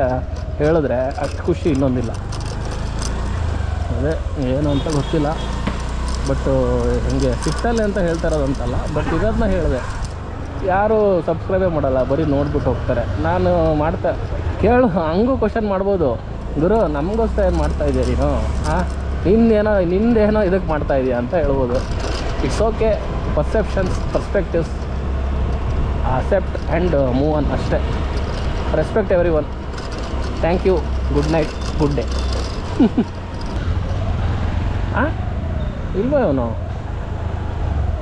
ಹೇಳಿದ್ರೆ ಅಷ್ಟು ಖುಷಿ ಇನ್ನೊಂದಿಲ್ಲ. ಅದೇ ಏನು ಅಂತ ಗೊತ್ತಿಲ್ಲ. ಬಟ್ ಹಿಂಗೆ ಸಿಕ್ತಲ್ಲ ಅಂತ ಹೇಳ್ತಾ ಇರೋದಂತಲ್ಲ ಬಟ್ ಇದನ್ನ ಹೇಳಿದೆ. ಯಾರು ಸಬ್ಸ್ಕ್ರೈಬೇ ಮಾಡಲ್ಲ, ಬರೀ ನೋಡ್ಬಿಟ್ಟು ಹೋಗ್ತಾರೆ. ನಾನು ಮಾಡ್ತಾ, ಕೇಳು, ಹಂಗೂ ಕ್ವಶನ್ ಮಾಡ್ಬೋದು. ಗುರು, ನಮಗೋಸ್ಕರ ಏನು ಮಾಡ್ತಾ ಇದೆಯಾ ನೀನು? ಹಾಂ ನಿಂದೇನೋ ನಿಂದೇನೋ ಇದಕ್ಕೆ ಮಾಡ್ತಾ ಇದೆಯಾ ಅಂತ ಹೇಳ್ಬೋದು. It's okay perceptions perspectives accept and move on ಅಷ್ಟೇ. Respect everyone thank you good night good day ಹಾಂ ಇಲ್ವ ಇವನು?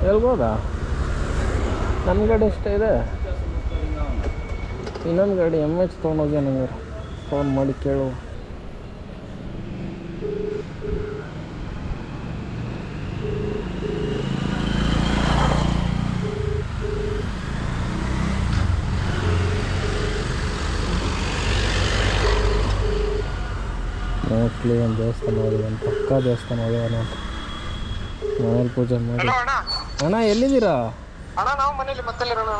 ಹೇಳ್ಬೋದಾ? ನನ್ನ ಗಾಡಿ ಎಷ್ಟೇ ಇದೆ? ಇನ್ನೊಂದು ಗಾಡಿ ಎಂ ಎಚ್ ತೊಗೊಂಡೋಗಿ ನನಗೆ ಫೋನ್ ಮಾಡಿ ಕೇಳು. ಮೋಸ್ಟ್ಲಿ ಒಂದು ದೇವಸ್ಥಾನ ಒಂದು ಪಕ್ಕ ದೇವಸ್ಥಾನ ಮನೇಲಿ ಪೂಜೆ ಮಾಡಿ. ಅಣ್ಣ. ಅಣ್ಣ ಎಲ್ಲಿದ್ದೀರಾ? ಅಣ್ಣ ನಾವು ಮನೇಲಿ ಮತ್ತಲ್ಲಿರೋಣ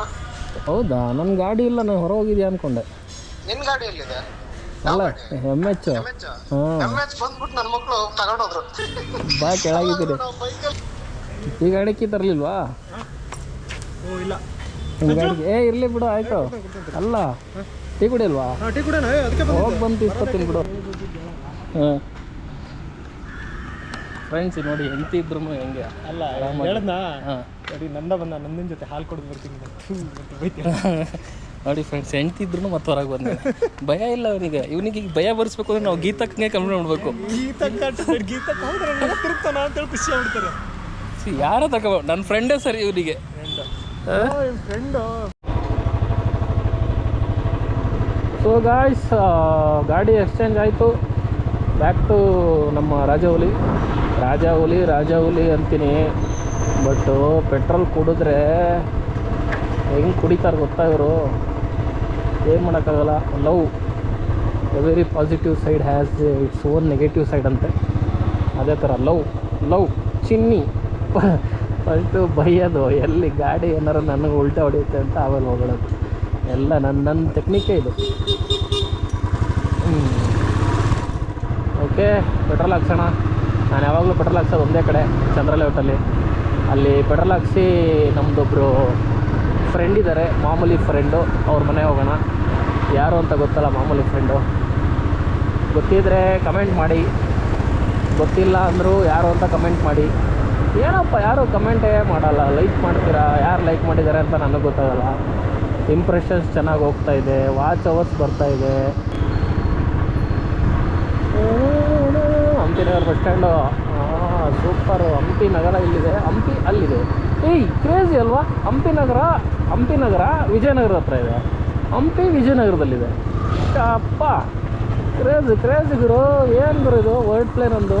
ಹೌದಾ? ನನ್ನ ಗಾಡಿ ಇಲ್ಲ ನಾನು ಹೊರ ಹೋಗಿದ್ಯಾ ಅನ್ಕೊಂಡೆ. ನಿನ್ ಗಾಡಿ ಎಲ್ಲಿದೆ? ಅಲ್ಲ ಎಂ ಎಚ್ ಎಂ ಎಚ್ ಹಾಂ. ಬಂದ್ಬಿಟ್ಟು ನನ್ನ ಮಕ್ಕಳು ತಗೊಂಡೋದ್ರು. ಬಾ ಕೆಳಗಿದ್ದೀರಿ. ಈ ಗಾಡಿಕ್ಕೆ ತರಲಿಲ್ವಾ? ಓ ಇಲ್ಲ. ನಿಮ್ಮ ಗಾಡಿಗೆ ಏ ಇರಲಿ ಬಿಡು ಆಯಿತು. ಅಲ್ಲ ಟೀ ಕುಡಿಯಲ್ವಾ? ಹೋಗಿ ಬಂತು ಇಸ್ಕೊತೀನಿ ಬಿಡು. ಹಾಂ. ಫ್ರೆಂಡ್ಸ್ ನೋಡಿ ಹೆಂಡತಿ ಇದ್ರು ಹೆಂಗೆ? ಅಲ್ಲ. ಹೇಳದ್ನಾ? ಹಾಂ. ಸರಿ ನಂದ ಬಂದ ನಂದಿನ ಜೊತೆ ಹಾಲು ಕೊಡೋದು ಬರ್ತೀನಿ ಅಂತ ಬೈತೀನಿ ನೋಡಿ ಫ್ರೆಂಡ್ಸ್ ಹೆಂಡತಿ ಇದ್ರು ಮತ್ತೆ ಹೊರಗೆ ಬಂದೆ. ಭಯ ಇಲ್ಲ ಅವನಿಗೆ ಇವನಿಗೆ ಈಗ ಭಯ ಬರ್ಸ್ಬೇಕು ಅಂದ್ರೆ ನಾವು ಗೀತಕ್ಕೆ ಕಮ್ಮಿ ಮಾಡ್ಬೇಕು ಗೀತಕ್ಕೆ ಹೋದ್ರೆ ತಿರುಗ್ತಾನ ಅಂತೇಳಿ ಖುಷಿ ಆಗ್ಬಿಡ್ತಾರೆ. ಸಿ ಯಾರ ತಗೋ ನನ್ನ ಫ್ರೆಂಡೇ ಸರಿ ಇವನಿಗೆ ಫ್ರೆಂಡು ಸೊ ಗಾಯ್ಸ್ ಗಾಡಿ ಎಕ್ಸ್ಚೇಂಜ್ ಆಯಿತು. ಬ್ಯಾಕ್ ಟು ನಮ್ಮ ರಾಜಹುಲಿ ರಾಜಹುಲಿ ರಾಜಹುಲಿ ಅಂತೀನಿ. ಬಟ್ಟು ಪೆಟ್ರೋಲ್ ಕುಡಿದ್ರೆ ಹೆಂಗೆ ಕುಡಿತಾರೆ ಗೊತ್ತಾ ಇವರು? ಏನು ಮಾಡೋಕ್ಕಾಗಲ್ಲ? Love very positive side has its own negative side ಅಂತೆ. ಅದೇ ಥರ ಲವ್ ಲವ್ ಚಿನ್ನಿ. ಫಸ್ಟು ಬೈಯೋದು, ಎಲ್ಲಿ ಗಾಡಿ ಏನಾರು ನನಗೆ ಉಲ್ಟಾ ಹೊಡೆಯುತ್ತೆ ಅಂತ ಆಮೇಲೆ ಹೋಗೋದು ಎಲ್ಲ ನನ್ನ ನನ್ನ ಟೆಕ್ನಿಕೇ ಇದು. ಓಕೆ ಪೆಟ್ರೋಲ್ ಹಾಕ್ಸೋಣ ನಾನು ಯಾವಾಗಲೂ ಪೆಟ್ರೋಲ್ ಹಾಕ್ಸೋದು ಒಂದೇ ಕಡೆ ಚಂದ್ರ ಲೇಔಟಲ್ಲಿ ಅಲ್ಲಿ ಪೆಟ್ರೋಲ್ ಹಾಕ್ಸಿ ನಮ್ಮದೊಬ್ಬರು ಫ್ರೆಂಡ್ ಇದ್ದಾರೆ ಮಾಮೂಲಿ ಫ್ರೆಂಡು ಅವ್ರ ಮನೆ ಹೋಗೋಣ. ಯಾರು ಅಂತ ಗೊತ್ತಲ್ಲ ಮಾಮೂಲಿ ಫ್ರೆಂಡು ಗೊತ್ತಿದ್ರೆ ಕಮೆಂಟ್ ಮಾಡಿ. ಗೊತ್ತಿಲ್ಲ ಅಂದರೂ ಯಾರು ಅಂತ ಕಮೆಂಟ್ ಮಾಡಿ. ಏನಪ್ಪ, ಯಾರು ಕಮೆಂಟೇ ಮಾಡಲ್ಲ. ಲೈಕ್ ಮಾಡ್ತೀರಾ, ಯಾರು ಲೈಕ್ ಮಾಡಿದ್ದಾರೆ ಅಂತ ನನಗೆ ಗೊತ್ತಾಗಲ್ಲ. ಇಂಪ್ರೆಷನ್ಸ್ ಚೆನ್ನಾಗಿ ಹೋಗ್ತಾ ಇದೆ ವಾಚ್ ಅವರ್ಸ್ ಬರ್ತಾ ಇದೆ. Hampi bus stand super Hampi Nagar ಇಲ್ಲಿದೆ. ಹಂಪಿ ಅಲ್ಲಿದೆ. ಏಯ್ ಕ್ರೇಜಿ ಅಲ್ವಾ? ಹಂಪಿ ನಗರ ಹಂಪಿ ನಗರ ವಿಜಯನಗರ ಹತ್ರ ಇದೆ. ಹಂಪಿ ವಿಜಯನಗರದಲ್ಲಿದೆ. ಅಪ್ಪ ಕ್ರೇಜ್ ಕ್ರೇಜ್ ಗುರು. ಏನು ಗುರು ಇದು? ವರ್ಲ್ಡ್ ಪ್ಲೇನ್ ಒಂದು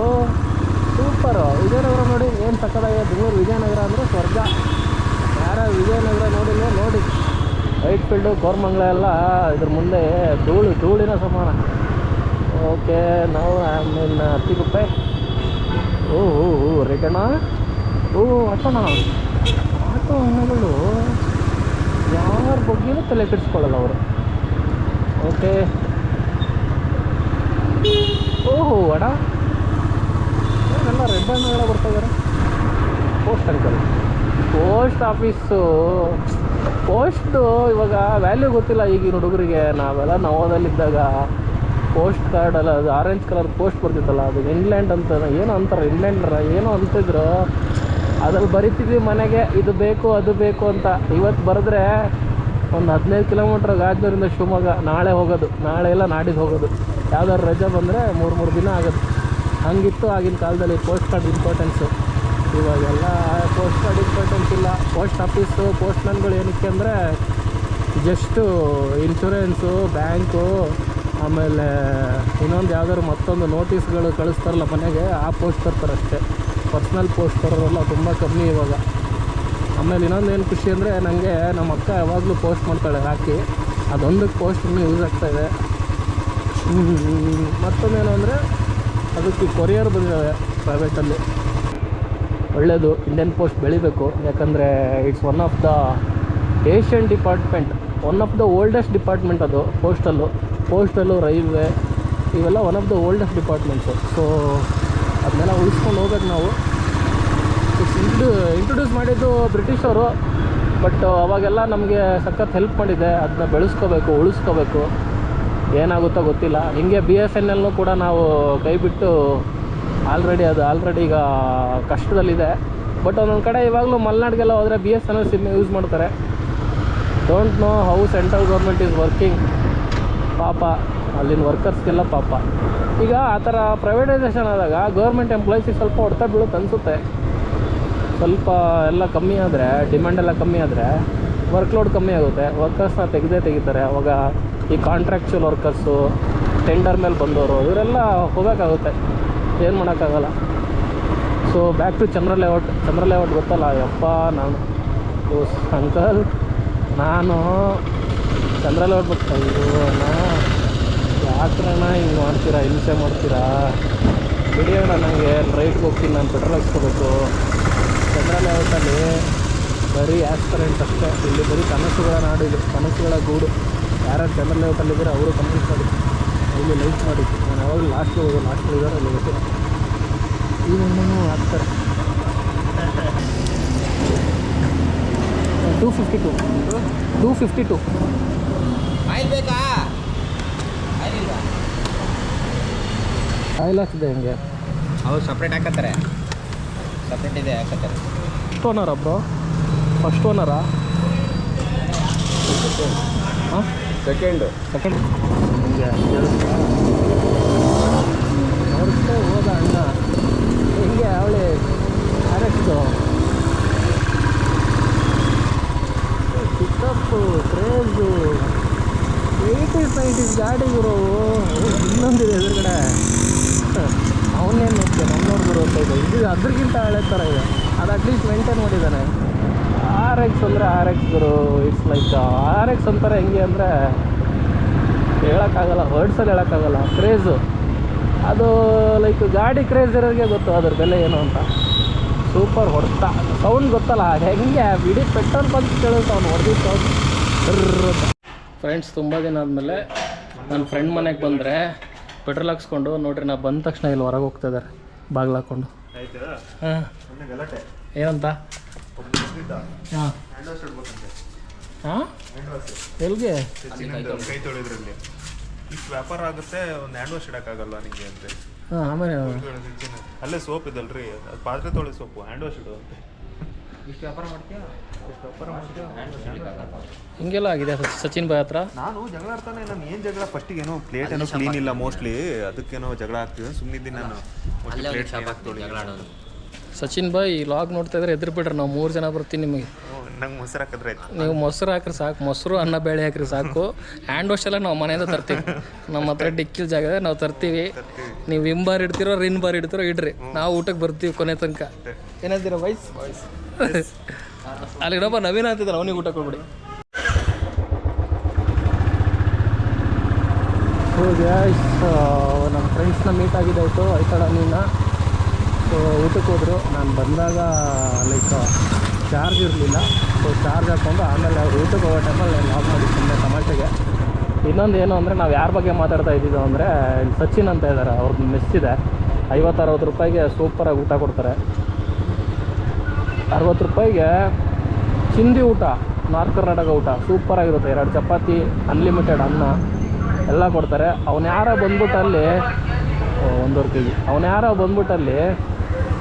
ಸೂಪರು ವಿಜಯನಗರ ನೋಡಿ, ಏನು ಸಕ್ಕದಾಗಿದೆ ಬೆಂಗಳೂರು ವಿಜಯನಗರ ಅಂದರೆ ಸ್ವರ್ಗ. ಯಾರ ವಿಜಯನಗರ ನೋಡಿ ನೋಡಿ. ವೈಟ್ ಫೀಲ್ಡು ಕೋರ್ಮಂಗ್ಲ ಎಲ್ಲ ಇದ್ರ ಮುಂದೆ ಧೂಳು, ಧೂಳಿನ ಸಮಾನ. ಓಕೆ ನಾವು ಆಮೇಲೆ ಹತ್ತಿಗುಪ್ಪೆ ಓ ಓ ಓ ರಿಟರ್ಣ ಓ ಆಟೋಣ ಆಟೋ ಅಣ್ಣಗಳು. ಯಾರ ಬಗ್ಗೆನೂ ತಲೆ ಕೆಡಿಸ್ಕೊಳ್ಳಲ್ಲ ಅವರು. ಓಕೆ. ಓಹೋ ಅಡ ಎಲ್ಲ ರೆಡ್ ಹಣ್ಣುಗಳ ಬರ್ತಾ ಇದ್ದಾರೆ post uncle post office post ಇವಾಗ ವ್ಯಾಲ್ಯೂ ಗೊತ್ತಿಲ್ಲ ಈಗಿನ ಹುಡುಗರಿಗೆ. ನಾವೆಲ್ಲ ನವೋದಲ್ಲಿದ್ದಾಗ ಪೋಸ್ಟ್ ಕಾರ್ಡ್ ಅಲ್ಲ, ಅದು ಆರೆಂಜ್ ಕಲರ್ ಪೋಸ್ಟ್ ಬರ್ತಿತ್ತಲ್ಲ, ಅದು ಇಂಗ್ಲೆಂಡ್ ಅಂತ ಏನೋ ಅಂತಾರೆ ಇಂಗ್ಲೆಂಡ್ರ ಏನೋ ಅಂತಿದ್ರು. ಅದ್ರಲ್ಲಿ ಬರಿತಿದ್ವಿ ಮನೆಗೆ, ಇದು ಬೇಕು, ಅದು ಬೇಕು ಅಂತ. ಇವತ್ತು ಬರೆದ್ರೆ ಒಂದು ಹದಿನೈದು ಕಿಲೋಮೀಟ್ರ್ ಗಾಜನೂರಿಂದ ಶಿವಮೊಗ್ಗ, ನಾಳೆ ಹೋಗೋದು. ನಾಳೆ ಎಲ್ಲ ನಾಡಿದ್ದು ಹೋಗೋದು. ಯಾವ್ದಾದ್ರು ರಜೆ ಬಂದರೆ ಮೂರು ಮೂರು ದಿನ ಆಗೋದು. ಹಂಗಿತ್ತು ಆಗಿನ ಕಾಲದಲ್ಲಿ ಪೋಸ್ಟ್ ಕಾರ್ಡ್ ಇಂಪಾರ್ಟೆನ್ಸು ಇವಾಗೆಲ್ಲ ಪೋಸ್ಟ್ ಕಾರ್ಡ್ ಇಂಪಾರ್ಟೆನ್ಸ್ ಇಲ್ಲ. ಪೋಸ್ಟ್ ಆಫೀಸು ಪೋಸ್ಟ್ಮನ್ಗಳು ಏನಕ್ಕೆ ಅಂದರೆ ಜಸ್ಟು ಇನ್ಶೂರೆನ್ಸು ಬ್ಯಾಂಕು ಆಮೇಲೆ ಇನ್ನೊಂದು ಯಾವ್ದಾದ್ರು ಮತ್ತೊಂದು ನೋಟಿಸ್ಗಳು ಕಳಿಸ್ತಾರಲ್ಲ ಮನೆಗೆ, ಆ ಪೋಸ್ಟ್ ತರ್ತಾರೆ ಅಷ್ಟೇ. ಪರ್ಸ್ನಲ್ ಪೋಸ್ಟ್ ತರೋರೆಲ್ಲ ತುಂಬ ಕಮ್ಮಿ ಇವಾಗ. ಆಮೇಲೆ ಇನ್ನೊಂದು ಏನು ಖುಷಿ ಅಂದರೆ ನನಗೆ ನಮ್ಮ ಅಕ್ಕ ಯಾವಾಗಲೂ ಪೋಸ್ಟ್ ಮಾಡ್ತಾಳೆ, ಹಾಕಿ. ಅದೊಂದಕ್ಕೆ ಪೋಸ್ಟ್ ಯೂಸ್ ಆಗ್ತಾಯಿದೆ ಮತ್ತೊಂದೇನು ಅಂದರೆ, ಅದಕ್ಕೆ ಕೊರಿಯರ್ ಬಂದಿದ್ದಾವೆ ಪ್ರೈವೇಟಲ್ಲಿ ಒಳ್ಳೆಯದು ಇಂಡಿಯನ್ ಪೋಸ್ಟ್ ಬೆಳಿಬೇಕು. ಯಾಕಂದರೆ it's one of the Asian department one of the oldest department ಅದು ಪೋಸ್ಟಲ್ಲು ಪೋಸ್ಟಲ್ಲು ರೈಲ್ವೆ ಇವೆಲ್ಲ one of the oldest departments so ಅದನ್ನೆಲ್ಲ ಉಳಿಸ್ಕೊಂಡು ಹೋಗ್ಬೇಕು ನಾವು. ಇಂಟ್ರಡ್ಯೂ ಇಂಟ್ರೊಡ್ಯೂಸ್ ಮಾಡಿದ್ದು ಬ್ರಿಟಿಷರು ಬಟ್ ಅವಾಗೆಲ್ಲ ನಮಗೆ ಸಖತ್ ಹೆಲ್ಪ್ ಮಾಡಿದೆ. ಅದನ್ನ ಬೆಳೆಸ್ಕೋಬೇಕು, ಉಳಿಸ್ಕೋಬೇಕು. ಏನಾಗುತ್ತೋ ಗೊತ್ತಿಲ್ಲ. ಹಿಂಗೆ ಬಿ ಎಸ್ ಎನ್ ಎಲ್ನು ಕೂಡ ನಾವು ಕೈಬಿಟ್ಟು ಆಲ್ರೆಡಿ ಅದು ಆಲ್ರೆಡಿ ಈಗ ಕಷ್ಟದಲ್ಲಿದೆ. ಬಟ್ ಒಂದೊಂದು ಕಡೆ ಇವಾಗಲೂ ಮಲೆನಾಡಿಗೆಲ್ಲ ಹೋದರೆ B S N L sim use ಮಾಡ್ತಾರೆ. Don't know how central government is working ಪಾಪ, ಅಲ್ಲಿನ ವರ್ಕರ್ಸ್ಗೆಲ್ಲ ಪಾಪ. ಈಗ ಆ ಥರ ಪ್ರೈವೇಟೈಸೇಷನ್ ಆದಾಗ ಗೌರ್ಮೆಂಟ್ ಎಂಪ್ಲಾಯೀಸಿಗೆ ಸ್ವಲ್ಪ ಹೊಡೆತ ಬೀಳುತ್ತೆ ಅನಿಸುತ್ತೆ. ಸ್ವಲ್ಪ ಎಲ್ಲ ಕಮ್ಮಿ ಆದರೆ ಡಿಮ್ಯಾಂಡ್ ಎಲ್ಲ ಕಮ್ಮಿ ಆದರೆ ವರ್ಕ್ಲೋಡ್ ಕಮ್ಮಿ ಆಗುತ್ತೆ. ವರ್ಕರ್ಸ್ನ ತೆಗೆದೇ ತೆಗಿತಾರೆ. ಅವಾಗ ಈ ಕಾಂಟ್ರಾಕ್ಚುಲ್ ವರ್ಕರ್ಸು ಟೆಂಡರ್ ಮೇಲೆ ಬಂದವರು, ಇವರೆಲ್ಲ ಹೋಗೋಕ್ಕಾಗುತ್ತೆ. ಏನು ಮಾಡೋಕ್ಕಾಗಲ್ಲ. So back to Chandra Layout Chandra Layout ಗೊತ್ತಲ್ಲ, ಯಪ್ಪ ನಾನು. ಅಂಕಲ್ ನಾನು ಚಂದ್ರ ಹೊರಬಿಟ್ಟು ಬಿಟ್ಟು ಅಯ್ಯೋ ಅಣ್ಣ, ಯಾಕ್ರಣ್ಣ ಹಿಂಗೆ ಮಾಡ್ತೀರಾ, ಹಿಂಸೆ ಮಾಡ್ತೀರಾ? ಬಿಡಿ ಅಣ್ಣ ನನಗೆ ರೈಟ್ಗೆ ಹೋಗ್ತೀನಿ, ನಾನು ಪೆಟ್ರೋಲ್ ಹಾಕ್ಸ್ಕೋಬೇಕು. ಚಂದ್ರಲ್ಲಿ ಹೊರಟಲ್ಲಿ ಬರೀ ಆಕ್ಸಿಡೆಂಟ್ ಅಷ್ಟೇ. ಇಲ್ಲಿ ಬರೀ ಕನಸುಗಳ ನಾಡು ಇದು, ಕನಸುಗಳ ಗೂಡು. ಯಾರು ಚಂದ್ರ ಲೇಔಟಲ್ಲಿದ್ದಾರೆ ಅವರು ಕಮೆಂಟ್ ಮಾಡಿ. ಇಲ್ಲಿ ಲೈಕ್ ಮಾಡಿ. ನಾನು ಯಾವಾಗಲೂ ಲಾಸ್ಟ್ ಹೋಗೋದು ಲಾಸ್ಟ್ ಇದ್ದಾರೆ ಅಲ್ಲಿ ಗೊತ್ತಿಲ್ಲ ಈ ಹಣ್ಣು ಹಾಕ್ತಾರೆ. Two fifty to two fifty to oil ಬೇಕಾ? ಆಯಿಲ್ ಇಲ್ವಾ? ಆಯಿಲ್ ಹಾಕ್ಸಿದೆ ಹೆಂಗೆ? ಅವ್ರು ಸಪ್ರೇಟ್ ಹಾಕತ್ತಾರೆ. ಸಪ್ರೇಟ್ ಇದೆ ಹಾಕತ್ತಾರೆ. ಫಸ್ಟ್ ಓನರಾ ಬ್ರೋ ಫಸ್ಟ್ ಓನರಾ ಹಾಂ ಸೆಕೆಂಡು ಸೆಕೆಂಡ್ ಹಿಂಗೆ ನೋಡ್ತಾ ಹೋದ ಅಣ್ಣ. ಹಿಂಗೆ ಅವಳೆ? Arrest pickup craze eighties nineties ಗಾಡಿ ಗುರು. ಇನ್ನೊಂದಿದೆ ಎದುರುಗಡೆ. ಅವನೇನು ನಮ್ಮವ್ರು ಗುರು ಅಂತ ಇದೆ. ಇದು ಅದ್ರಗಿಂತ ಹಳೆ ಥರ ಇದೆ. ಅದು ಅಟ್ಲೀಸ್ಟ್ ಮೇಂಟೈನ್ ಮಾಡಿದ್ದಾನೆ. ಆರ್ ಎಕ್ಸ್ ಅಂದರೆ ಆರ್ ಎಕ್ಸ್ ಗುರು ಇಟ್ಸ್ ಲೈಕ್ ಆರ್ ಎಕ್ಸ್ ಅಂತಾರೆ ಹೆಂಗೆ ಅಂದರೆ, ಹೇಳೋಕ್ಕಾಗಲ್ಲ ವರ್ಡ್ಸಲ್ಲಿ ಹೇಳೋಕ್ಕಾಗಲ್ಲ ಕ್ರೇಜು ಅದು ಲೈಕ್ ಗಾಡಿ ಕ್ರೇಜ್ ಇರೋರಿಗೆ ಗೊತ್ತು ಅದ್ರ ಬೆಲೆ ಏನು ಅಂತ. ಸೂಪರ್ ಹೊಡ್ತಾ. ಸೌಂಡ್ ಗೊತ್ತಲ್ಲ ಹೆಂಗೆ? ಬಿಡಿ, ಪೆಟ್ರೋಲ್ ಬಂದು ಕೇಳುತ್ತೆ ಅವ್ನು ಹೊಡೆದಿತ್ತು ಫ್ರೆಂಡ್ಸ್ ತುಂಬ ದಿನ ಆದಮೇಲೆ ನನ್ನ ಫ್ರೆಂಡ್ ಮನೆಗೆ ಬಂದರೆ ಪೆಟ್ರೋಲ್ ಹಾಕ್ಸ್ಕೊಂಡು ನೋಡ್ರಿ ನಾ ಬಂದ ತಕ್ಷಣ ಇಲ್ಲಿ ಹೊರಗೆ ಹೋಗ್ತಾ ಇದ್ದಾರೆ ಬಾಗಿಲು ಹಾಕ್ಕೊಂಡು. ಹಾಂ. ಏನಂತ? ಹಾಂ. ಹಾಂ? ಎಲ್ಲಿಗೆ ವ್ಯಾಪಾರ ಆಗುತ್ತೆ ಒಂದು ಹ್ಯಾಂಡ್ ವಾಶ್ ಇಡಕ್ಕಾಗಲ್ಲ ನಿಮಗೆ ಅಂತ. ಹಾಂ ಆಮೇಲೆ ಅಲ್ಲೇ ಸೋಪ್ ಇದಲ್ರಿ ಅದು ಪಾತ್ರೆ ತೊಳೆ ಸೋಪು ಹ್ಯಾಂಡ್ ವಾಶ್ ಇಡು ಅಂತ ಇಷ್ಟು ವ್ಯಾಪಾರ ಮಾಡ್ತೀಯಾ? ಹಿಂಗೆಲ್ಲ ಆಗಿದೆ ಸಚಿನ್ ಬಾಯ್ ಹತ್ರ. ನಾನು ಜಗಳ ಆಡ್ತಾನೆ ನಾನು ಏನು ಜಗಳ? ಫಸ್ಟಿಗೆ ಏನೋ ಪ್ಲೇಟ್ ಏನೋ ಕ್ಲೀನ್ ಇಲ್ಲ ಮೋಸ್ಟ್ಲಿ ಅದಕ್ಕೇನೋ ಜಗಳ ಆಗ್ತಿದೆ. ಸುಮ್ಮನಿದ್ದೀನಿ ನಾನು. ಪ್ಲೇಟ್ ಜಗಳ ಆಡೋದು. ಸಚಿನ್ ಬಾಯ್ ಈ ಲಾಗ್ ನೋಡ್ತಾ ಇದ್ರೆ ಎದ್ರು ಬಿಡ್ರಿ ನಾವು ಮೂರು ಜನ ಬರ್ತೀನಿ ನಿಮಗೆ. ನಂಗೆ ಮೊಸರು ಹಾಕಿದ್ರೆ ಆಯ್ತು. ನೀವು ಮೊಸರು ಹಾಕ್ರಿ ಸಾಕು ಮೊಸರು ಅನ್ನ ಬೇಳೆ ಹಾಕ್ರಿ ಸಾಕು. ಹ್ಯಾಂಡ್ ವಾಶ್ ಎಲ್ಲ ನಾವು ಮನೆಯಿಂದ ತರ್ತೀವಿ. ನಮ್ಮ ಹತ್ರ ಡಿಕ್ಕಿಲ್ ಜಾಗ ಇದೆ ನಾವು ತರ್ತೀವಿ. ನೀವು ವಿಮ್ ಬಾರ್ ಇಡ್ತೀರೋ ರಿನ್ ಬಾರ್ ಇಡ್ತೀರೋ ಇಡ್ರಿ. ನಾವು ಊಟಕ್ಕೆ ಬರ್ತೀವಿ ಕೊನೆ ತನಕ. ಏನಂತೀರ ವಯಸ್ ಅಲ್ಲಿ ಇನ್ನೊಬ್ಬ ನವೀನ ಅಂತಿದ್ದಾರೆ ಅವನಿಗೆ ಊಟ ಕೊಡ್ಬಿಡಿ ನಮ್ಮ ಫ್ರೆಂಡ್ಸ್ನ ಮೀಟ್ ಆಗಿದ್ದಾಯಿತು ಐತಳ ನೀನ? ಸೊ ಊಟಕ್ಕೆ ಹೋದರು. ನಾನು ಬಂದಾಗ ಲೈಕ್ ಚಾರ್ಜ್ ಇರಲಿಲ್ಲ. ಸೊ ಚಾರ್ಜ್ ಹಾಕ್ಕೊಂಡು ಆಮೇಲೆ ಅವ್ರು ಊಟಕ್ಕೆ ಹೋಗೋ ಟೈಮಲ್ಲಿ ಲಾಕ್ ಮಾಡಿ ಸುಮ್ಮನೆ ತಮಾಷೆಗೆ. ಇನ್ನೊಂದು ಏನು ಅಂದರೆ, ನಾವು ಯಾರ ಬಗ್ಗೆ ಮಾತಾಡ್ತಾ ಇದ್ದಿದ್ದು ಅಂದರೆ, ಸಚಿನ್ ಅಂತ ಇದ್ದಾರೆ ಅವ್ರದ್ದು ಮೆಸ್ಸಿದೆ ಐವತ್ತು, ಅರವತ್ತು ರೂಪಾಯಿಗೆ ಸೂಪರಾಗಿ ಊಟ ಕೊಡ್ತಾರೆ. ಅರವತ್ತು ರೂಪಾಯಿಗೆ ಚಿಂದಿ ಊಟ, ನಾರ್ತ್ ಕರ್ನಾಟಕ ಊಟ. ಸೂಪರಾಗಿರುತ್ತೆ ಎರಡು ಚಪಾತಿ ಅನ್ಲಿಮಿಟೆಡ್ ಅನ್ನ ಎಲ್ಲ ಕೊಡ್ತಾರೆ. ಅವನು ಯಾರೋ ಬಂದ್ಬಿಟ್ಟು ಅಲ್ಲಿ ಒಂದೂವರೆ ಕೆ ಜಿ ಅವನು ಯಾರೋ ಬಂದ್ಬಿಟ್ಟು ಅಲ್ಲಿ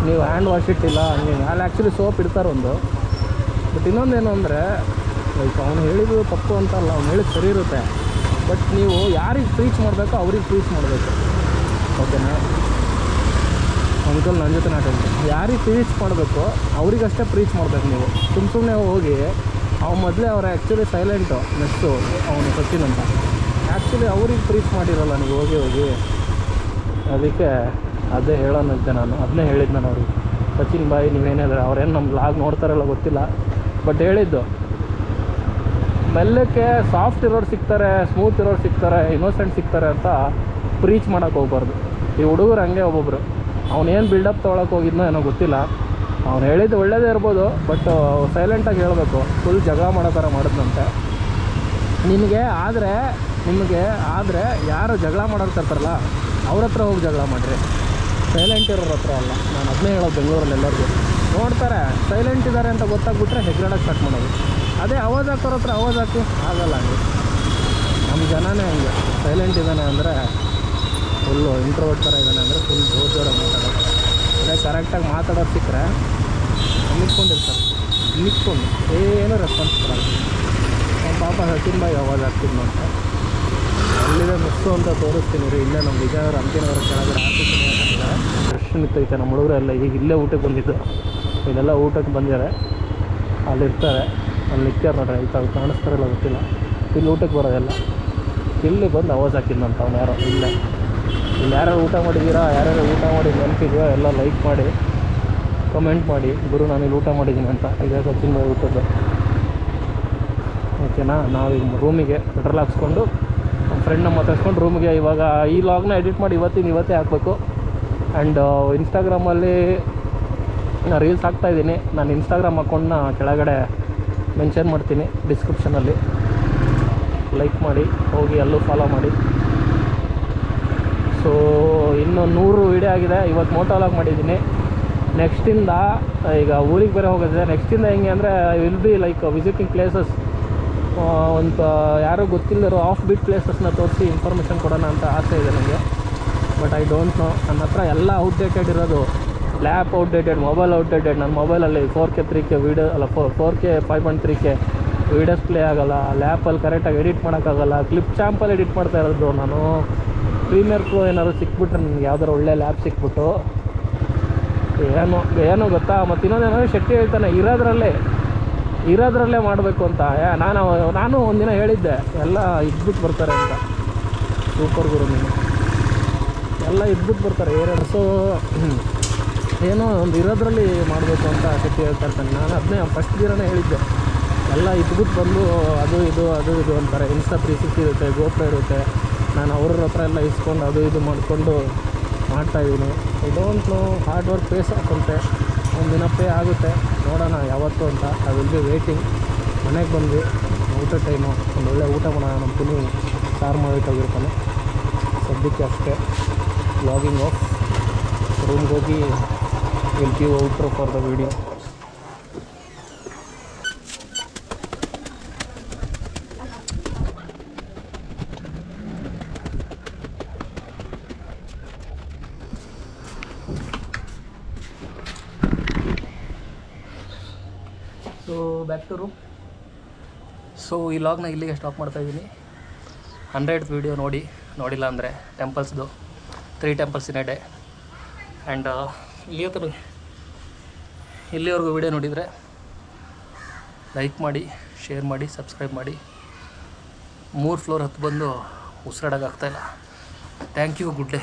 ನೀವು ಹ್ಯಾಂಡ್ ವಾಶ್ ಇಟ್ಟಿಲ್ಲ, ಹಂಗೆ ಅಲ್ಲಿ ಆ್ಯಕ್ಚುಲಿ ಸೋಪ್ ಇಡ್ತಾರೆ ಒಂದು. ಬಟ್ ಇನ್ನೊಂದೇನು ಅಂದರೆ ಲೈಕ್ ಅವನು ಹೇಳಿದ್ದು ತಪ್ಪು ಅಂತಲ್ಲ ಅವ್ನು ಹೇಳಿದ್ದು ಸರಿ ಇರುತ್ತೆ. ಬಟ್ ನೀವು ಯಾರಿಗೆ ಫ್ರೀಚ್ ಮಾಡಬೇಕೋ ಅವ್ರಿಗೆ ಫ್ರೀಚ್ ಮಾಡಬೇಕು. ಓಕೆನಾ ಅಂಕಲ್ ನನ್ನ ಜೊತೆ ನಾಟ ಯಾರಿಗೆ ಪ್ರೀಚ್ ಮಾಡಬೇಕು ಅವರಿಗಷ್ಟೇ ಪ್ರೀಚ್ ಮಾಡಬೇಕು ನೀವು. ಸುಮ್ಮ ಸುಮ್ಮನೆ ಹೋಗಿ ಅವ್ನು ಮೊದಲೇ ಅವ್ರು ಆ್ಯಕ್ಚುಲಿ ಸೈಲೆಂಟು ನೆಕ್ಸ್ಟು ಅವನು ಸಚಿನ್ ಅಂತ. ಆ್ಯಕ್ಚುಲಿ ಅವ್ರಿಗೆ ಪ್ರೀಚ್ ಮಾಡಿರಲ್ಲ ನೀವು, ಹೋಗಿ ಹೋಗಿ. ಅದಕ್ಕೆ ಅದೇ ಹೇಳೋನಂತೆ ನಾನು. ಅದನ್ನೇ ಹೇಳಿದ್ದು ನಾನು ಅವ್ರಿಗೆ. ಸಚಿನ್ ಬಾಯಿ, ನೀವೇನಾದ್ರೆ ಅವ್ರೇನು ನಮ್ಮ ಲಾಗ್ ನೋಡ್ತಾರಲ್ಲ ಗೊತ್ತಿಲ್ಲ. ಬಟ್ ಹೇಳಿದ್ದು, ಮೆಲ್ಲಕ್ಕೆ ಸಾಫ್ಟ್ ಇರೋರು ಸಿಗ್ತಾರೆ ಸ್ಮೂತ್ ಇರೋರು ಸಿಗ್ತಾರೆ ಇನ್ನೋಸೆಂಟ್ ಸಿಗ್ತಾರೆ ಅಂತ ಪ್ರೀಚ್ ಮಾಡೋಕ್ಕೆ ಹೋಗ್ಬಾರ್ದು. ಈ ಹುಡುಗರು ಹಂಗೆ ಒಬ್ಬೊಬ್ರು. ಅವನೇನು ಬಿಲ್ಡಪ್ ತೊಗೊಳಕ್ಕೆ ಹೋಗಿದ್ನೋ ಏನೋ ಗೊತ್ತಿಲ್ಲ. ಅವ್ನು ಹೇಳಿದ್ದು ಒಳ್ಳೇದೇ ಇರ್ಬೋದು ಬಟ್ ಸೈಲೆಂಟಾಗಿ ಹೇಳಬೇಕು. ಫುಲ್ ಜಗಳ ಮಾಡೋ ಥರ ಮಾಡಿದ್ನಂತೆ. ನಿಮಗೆ ಆದರೆ ನಿಮಗೆ ಆದರೆ ಯಾರು ಜಗಳ ಮಾಡೋರು ತರ್ತಾರಲ್ಲ ಅವ್ರ ಹತ್ರ ಹೋಗಿ ಜಗಳ ಮಾಡಿರಿ. ಸೈಲೆಂಟ್ ಇರೋರ ಹತ್ರ ಅಲ್ಲ. ನಾನು ಅದನ್ನೇ ಹೇಳೋದು ಬೆಂಗಳೂರಲ್ಲಿ ಎಲ್ಲರಿಗೂ. ನೋಡ್ತಾರೆ ಸೈಲೆಂಟ್ ಇದ್ದಾರೆ ಅಂತ ಗೊತ್ತಾಗ್ಬಿಟ್ರೆ ಹೆಗ್ರಾಡಕ್ಕೆ ಸ್ಟಾರ್ಟ್ ಮಾಡೋದು. ಅದೇ ಅವಾಜ್ ಹಾಕೋರ ಹತ್ರ ಅವಾಜ್ ಹಾಕಿ, ಆಗಲ್ಲ ಹಂಗೆ. ನಮ್ಮ ಜನನೇ ಹಂಗೆ. ಸೈಲೆಂಟ್ ಇದ್ದಾನೆ ಅಂದರೆ ಫುಲ್ಲು ಇಂಟ್ರೋವರ್ಟ್ ಥರ ಇದ್ದಾನೆ ಅಂದರೆ ಫುಲ್ ಜೋರು ಜೋರಾಗಿ ಮಾತಾಡೋದು ಅದೇ ಕರೆಕ್ಟಾಗಿ ಮಾತಾಡೋದು ಸಿಕ್ಕರೆ ನಿಂತ್ಕೊಂಡಿರ್ತಾರೆ. ನಿಂತ್ಕೊಂಡು ಏನೂ ರೆಸ್ಪಾನ್ಸ್ ಕೊಡಲ್ಲ. ನಮ್ಮ ಪಾಪ ಸಚಿನ್ ಬಾಯಿ ಅವಾಜ್ ಅಂತ. ಅಲ್ಲಿದೆ ಮಿಸ್ಸು ಅಂತ ತೋರಿಸ್ತೀನಿ ರೀ. ಇಲ್ಲೇ ನಮ್ಮ ವಿಜಯನಗರ ಅಂತಿನಗರ ಕೆಳಗಡೆ ಆರ್ಟಿಸಿ ಫ್ರೆಶ್ ನಿಂತೈತೆ ನಮ್ಮ ಹುಡುಗರೆಲ್ಲ ಈಗ ಇಲ್ಲೇ ಊಟಕ್ಕೆ ಬಂದಿದ್ದು. ಇಲ್ಲೆಲ್ಲ ಊಟಕ್ಕೆ ಬಂದಿದ್ದಾರೆ. ಅಲ್ಲಿರ್ತಾರೆ. ಅಲ್ಲಿ ನಿತ್ಯಾರ ನೋಡ್ರಿ, ಈ ತಾವು ಕಾಣಿಸ್ತಾರಲ್ಲ ಗೊತ್ತಿಲ್ಲ. ಇಲ್ಲಿ ಊಟಕ್ಕೆ ಬರೋದೆಲ್ಲ. ಇಲ್ಲಿ ಬಂದು ಅವಾಜ್ ಹಾಕಿದ್ನಂತ ಅವ್ನು ಯಾರೋ, ಇಲ್ಲೇ. ಇಲ್ಲಿ ಯಾರ್ಯಾರು ಊಟ ಮಾಡಿದ್ದೀರಾ, ಯಾರ್ಯಾರು ಊಟ ಮಾಡಿ ನೆನಪಿದೆಯೋ, ಎಲ್ಲ ಲೈಕ್ ಮಾಡಿ ಕಮೆಂಟ್ ಮಾಡಿ. ಗುರು, ನಾನು ಇಲ್ಲಿ ಊಟ ಮಾಡಿದ್ದೀನಿ ಅಂತ. ಇದೆ ಸಚಿನ್ ಬಾಯ್ ಊಟದ್ದು. ಓಕೆನಾ ನಾವೀಗ ರೂಮಿಗೆ ಪೆಟ್ರೋಲ್ ಹಾಕ್ಸ್ಕೊಂಡು ನಮ್ಮ ಫ್ರೆಂಡ್ನ ಮಾತಾಡ್ಸ್ಕೊಂಡು ರೂಮಿಗೆ ಇವಾಗ ಈ ಲಾಗ್ನ ಎಡಿಟ್ ಮಾಡಿ ಇವತ್ತಿನ ಇವತ್ತೇ ಹಾಕಬೇಕು. ಆ್ಯಂಡ್ ಇನ್ಸ್ಟಾಗ್ರಾಮಲ್ಲಿ ನಾನು ರೀಲ್ಸ್ ಹಾಕ್ತಾಯಿದ್ದೀನಿ ನಾನು ಇನ್ಸ್ಟಾಗ್ರಾಮ್ ಅಕೌಂಟ್ನ ಕೆಳಗಡೆ ಮೆನ್ಷನ್ ಮಾಡ್ತೀನಿ ಡಿಸ್ಕ್ರಿಪ್ಷನಲ್ಲಿ ಲೈಕ್ ಮಾಡಿ, ಹೋಗಿ ಅಲ್ಲೂ ಫಾಲೋ ಮಾಡಿ. ಸೊ ಇನ್ನು ನೂರು ವೀಡಿಯೋ ಆಗಿದೆ. ಇವತ್ತು ಮೋಟೋ ಲಾಗ್ ಮಾಡಿದ್ದೀನಿ ನೆಕ್ಸ್ಟಿಂದ ಈಗ ಊರಿಗೆ ಬೇರೆ ಹೋಗೋದಿದೆ. ನೆಕ್ಸ್ಟಿಂದ ಹೆಂಗೆ ಅಂದರೆ will be like visiting places ಒಂದು ಯಾರೂ ಗೊತ್ತಿಲ್ಲದಿರೋ ಆಫ್ ಬಿಟ್ ಪ್ಲೇಸಸ್ನ ತೋರಿಸಿ ಇನ್ಫಾರ್ಮೇಷನ್ ಕೊಡೋಣ ಅಂತ ಆಸೆ ಇದೆ ನನಗೆ ಬಟ್ ಐ ಡೋಂಟ್ ನೋ ನನ್ನ ಹತ್ರ ಎಲ್ಲ ಔಟ್ಡೇಟೆಡ್ ಇರೋದು ಲ್ಯಾಪ್ ಔಟ್ಡೇಟೆಡ್ ಮೊಬೈಲ್ ಔಟ್ಡೇಟೆಡ್ ನನ್ನ ಮೊಬೈಲಲ್ಲಿ four K three K video ಅಲ್ಲ four four K five point three K videos play ಆಗೋಲ್ಲ. ಲ್ಯಾಪಲ್ಲಿ ಕರೆಕ್ಟಾಗಿ ಎಡಿಟ್ ಮಾಡೋಕ್ಕಾಗಲ್ಲ. ಕ್ಲಿಪ್ ಚಾಂಪಲ್ಲಿ ಎಡಿಟ್ ಮಾಡ್ತಾ ಇರೋದು ನಾನು. ಪ್ರೀಮಿಯರ್ ಪ್ರೋ ಏನಾದ್ರು ಸಿಕ್ಬಿಟ್ರೆ ನನಗೆ ಯಾವ್ದಾರು ಒಳ್ಳೆ ಲ್ಯಾಬ್ ಸಿಕ್ಬಿಟ್ಟು, ಏನೋ ಏನೋ ಗೊತ್ತಾ, ಮತ್ತು ಇನ್ನೊಂದೇನೋ ಶೆಟ್ಟಿ ಹೇಳ್ತಾನೆ, ಇರೋದ್ರಲ್ಲೇ ಇರೋದ್ರಲ್ಲೇ ಮಾಡಬೇಕು ಅಂತ. ನಾನು ನಾನು ಒಂದಿನ ಹೇಳಿದ್ದೆ, ಎಲ್ಲ ಇದ್ಬಿಟ್ಟು ಬರ್ತಾರೆ ಅಂತ. ಸೂಪರ್ ಗುರು ನೀನು. ಎಲ್ಲ ಇದ್ಬಿಟ್ಟು ಬರ್ತಾರೆ ಏನೇನು ಸೊ ಏನೋ ಒಂದು ಇರೋದ್ರಲ್ಲಿ ಮಾಡಬೇಕು ಅಂತ ಶೆಟ್ಟಿ ಹೇಳ್ತಾ ಇರ್ತಾನೆ. ನಾನು ಅದನ್ನೇ ಫಸ್ಟ್ ದಿನನೇ ಹೇಳಿದ್ದೆ. ಎಲ್ಲ ಇದ್ಬಿಟ್ಟು ಬಂದು ಅದು ಇದು ಅದು ಇದು ಅಂತಾರೆ. ಇನ್ಸ್ಟಾ ತ್ರೀ ಸಿಕ್ಸ್ಟಿ ಇರುತ್ತೆ ಗೋಪ್ರ ಇರುತ್ತೆ. ನಾನು ಅವ್ರ ಹತ್ರ ಎಲ್ಲ ಇಸ್ಕೊಂಡು ಅದು ಇದು ಮಾಡಿಕೊಂಡು ಮಾಡ್ತಾಯಿದ್ದೀನಿ I don't know hard work pays ಆಗುತ್ತೆ ದಿನ ಪೇ ಆಗುತ್ತೆ. ನೋಡೋಣ ಯಾವತ್ತು ಅಂತ. ಐ ವಿಲ್ ಬಿ ವೇಟಿಂಗ್ ಮನೆಗೆ ಬಂದ್ವಿ. ಊಟ ಟೈಮು ಒಂದು ಒಳ್ಳೆ ಊಟ ಮಾಡೋಣ ನಮ್ಮ ಪುನಿ ಸಾರು ಮಾಡಿಟ್ಟೋಗಿರ್ತಾನೆ ಸದ್ಯಕ್ಕೆ ಅಷ್ಟೇ. ಲಾಗಿಂಗ್ ಆಫ್ ರೂಮ್ಗೆ ಹೋಗಿ will be outro for the video so back to room so ಈ ಲಾಗ್ನ ಇಲ್ಲಿಗೆ ಸ್ಟಾಪ್ ಮಾಡ್ತಾಯಿದ್ದೀನಿ ಹಂಡ್ರೆಡ್ ವೀಡಿಯೋ ನೋಡಿ, ನೋಡಿಲ್ಲ ಅಂದರೆ ಟೆಂಪಲ್ಸ್ದು three temples in a day and ಇಲ್ಲಿ ಹತ್ರ ಇಲ್ಲಿವರೆಗೂ ವೀಡಿಯೋ ನೋಡಿದರೆ ಲೈಕ್ ಮಾಡಿ ಶೇರ್ ಮಾಡಿ ಸಬ್ಸ್ಕ್ರೈಬ್ ಮಾಡಿ. ಮೂರು ಫ್ಲೋರ್ ಹತ್ತು ಬಂದು ಉಸಿರಾಡೋಕ್ಕಾಗ್ತಾಯಿಲ್ಲ ಥ್ಯಾಂಕ್ ಯು ಗುಡ್ ಡೇ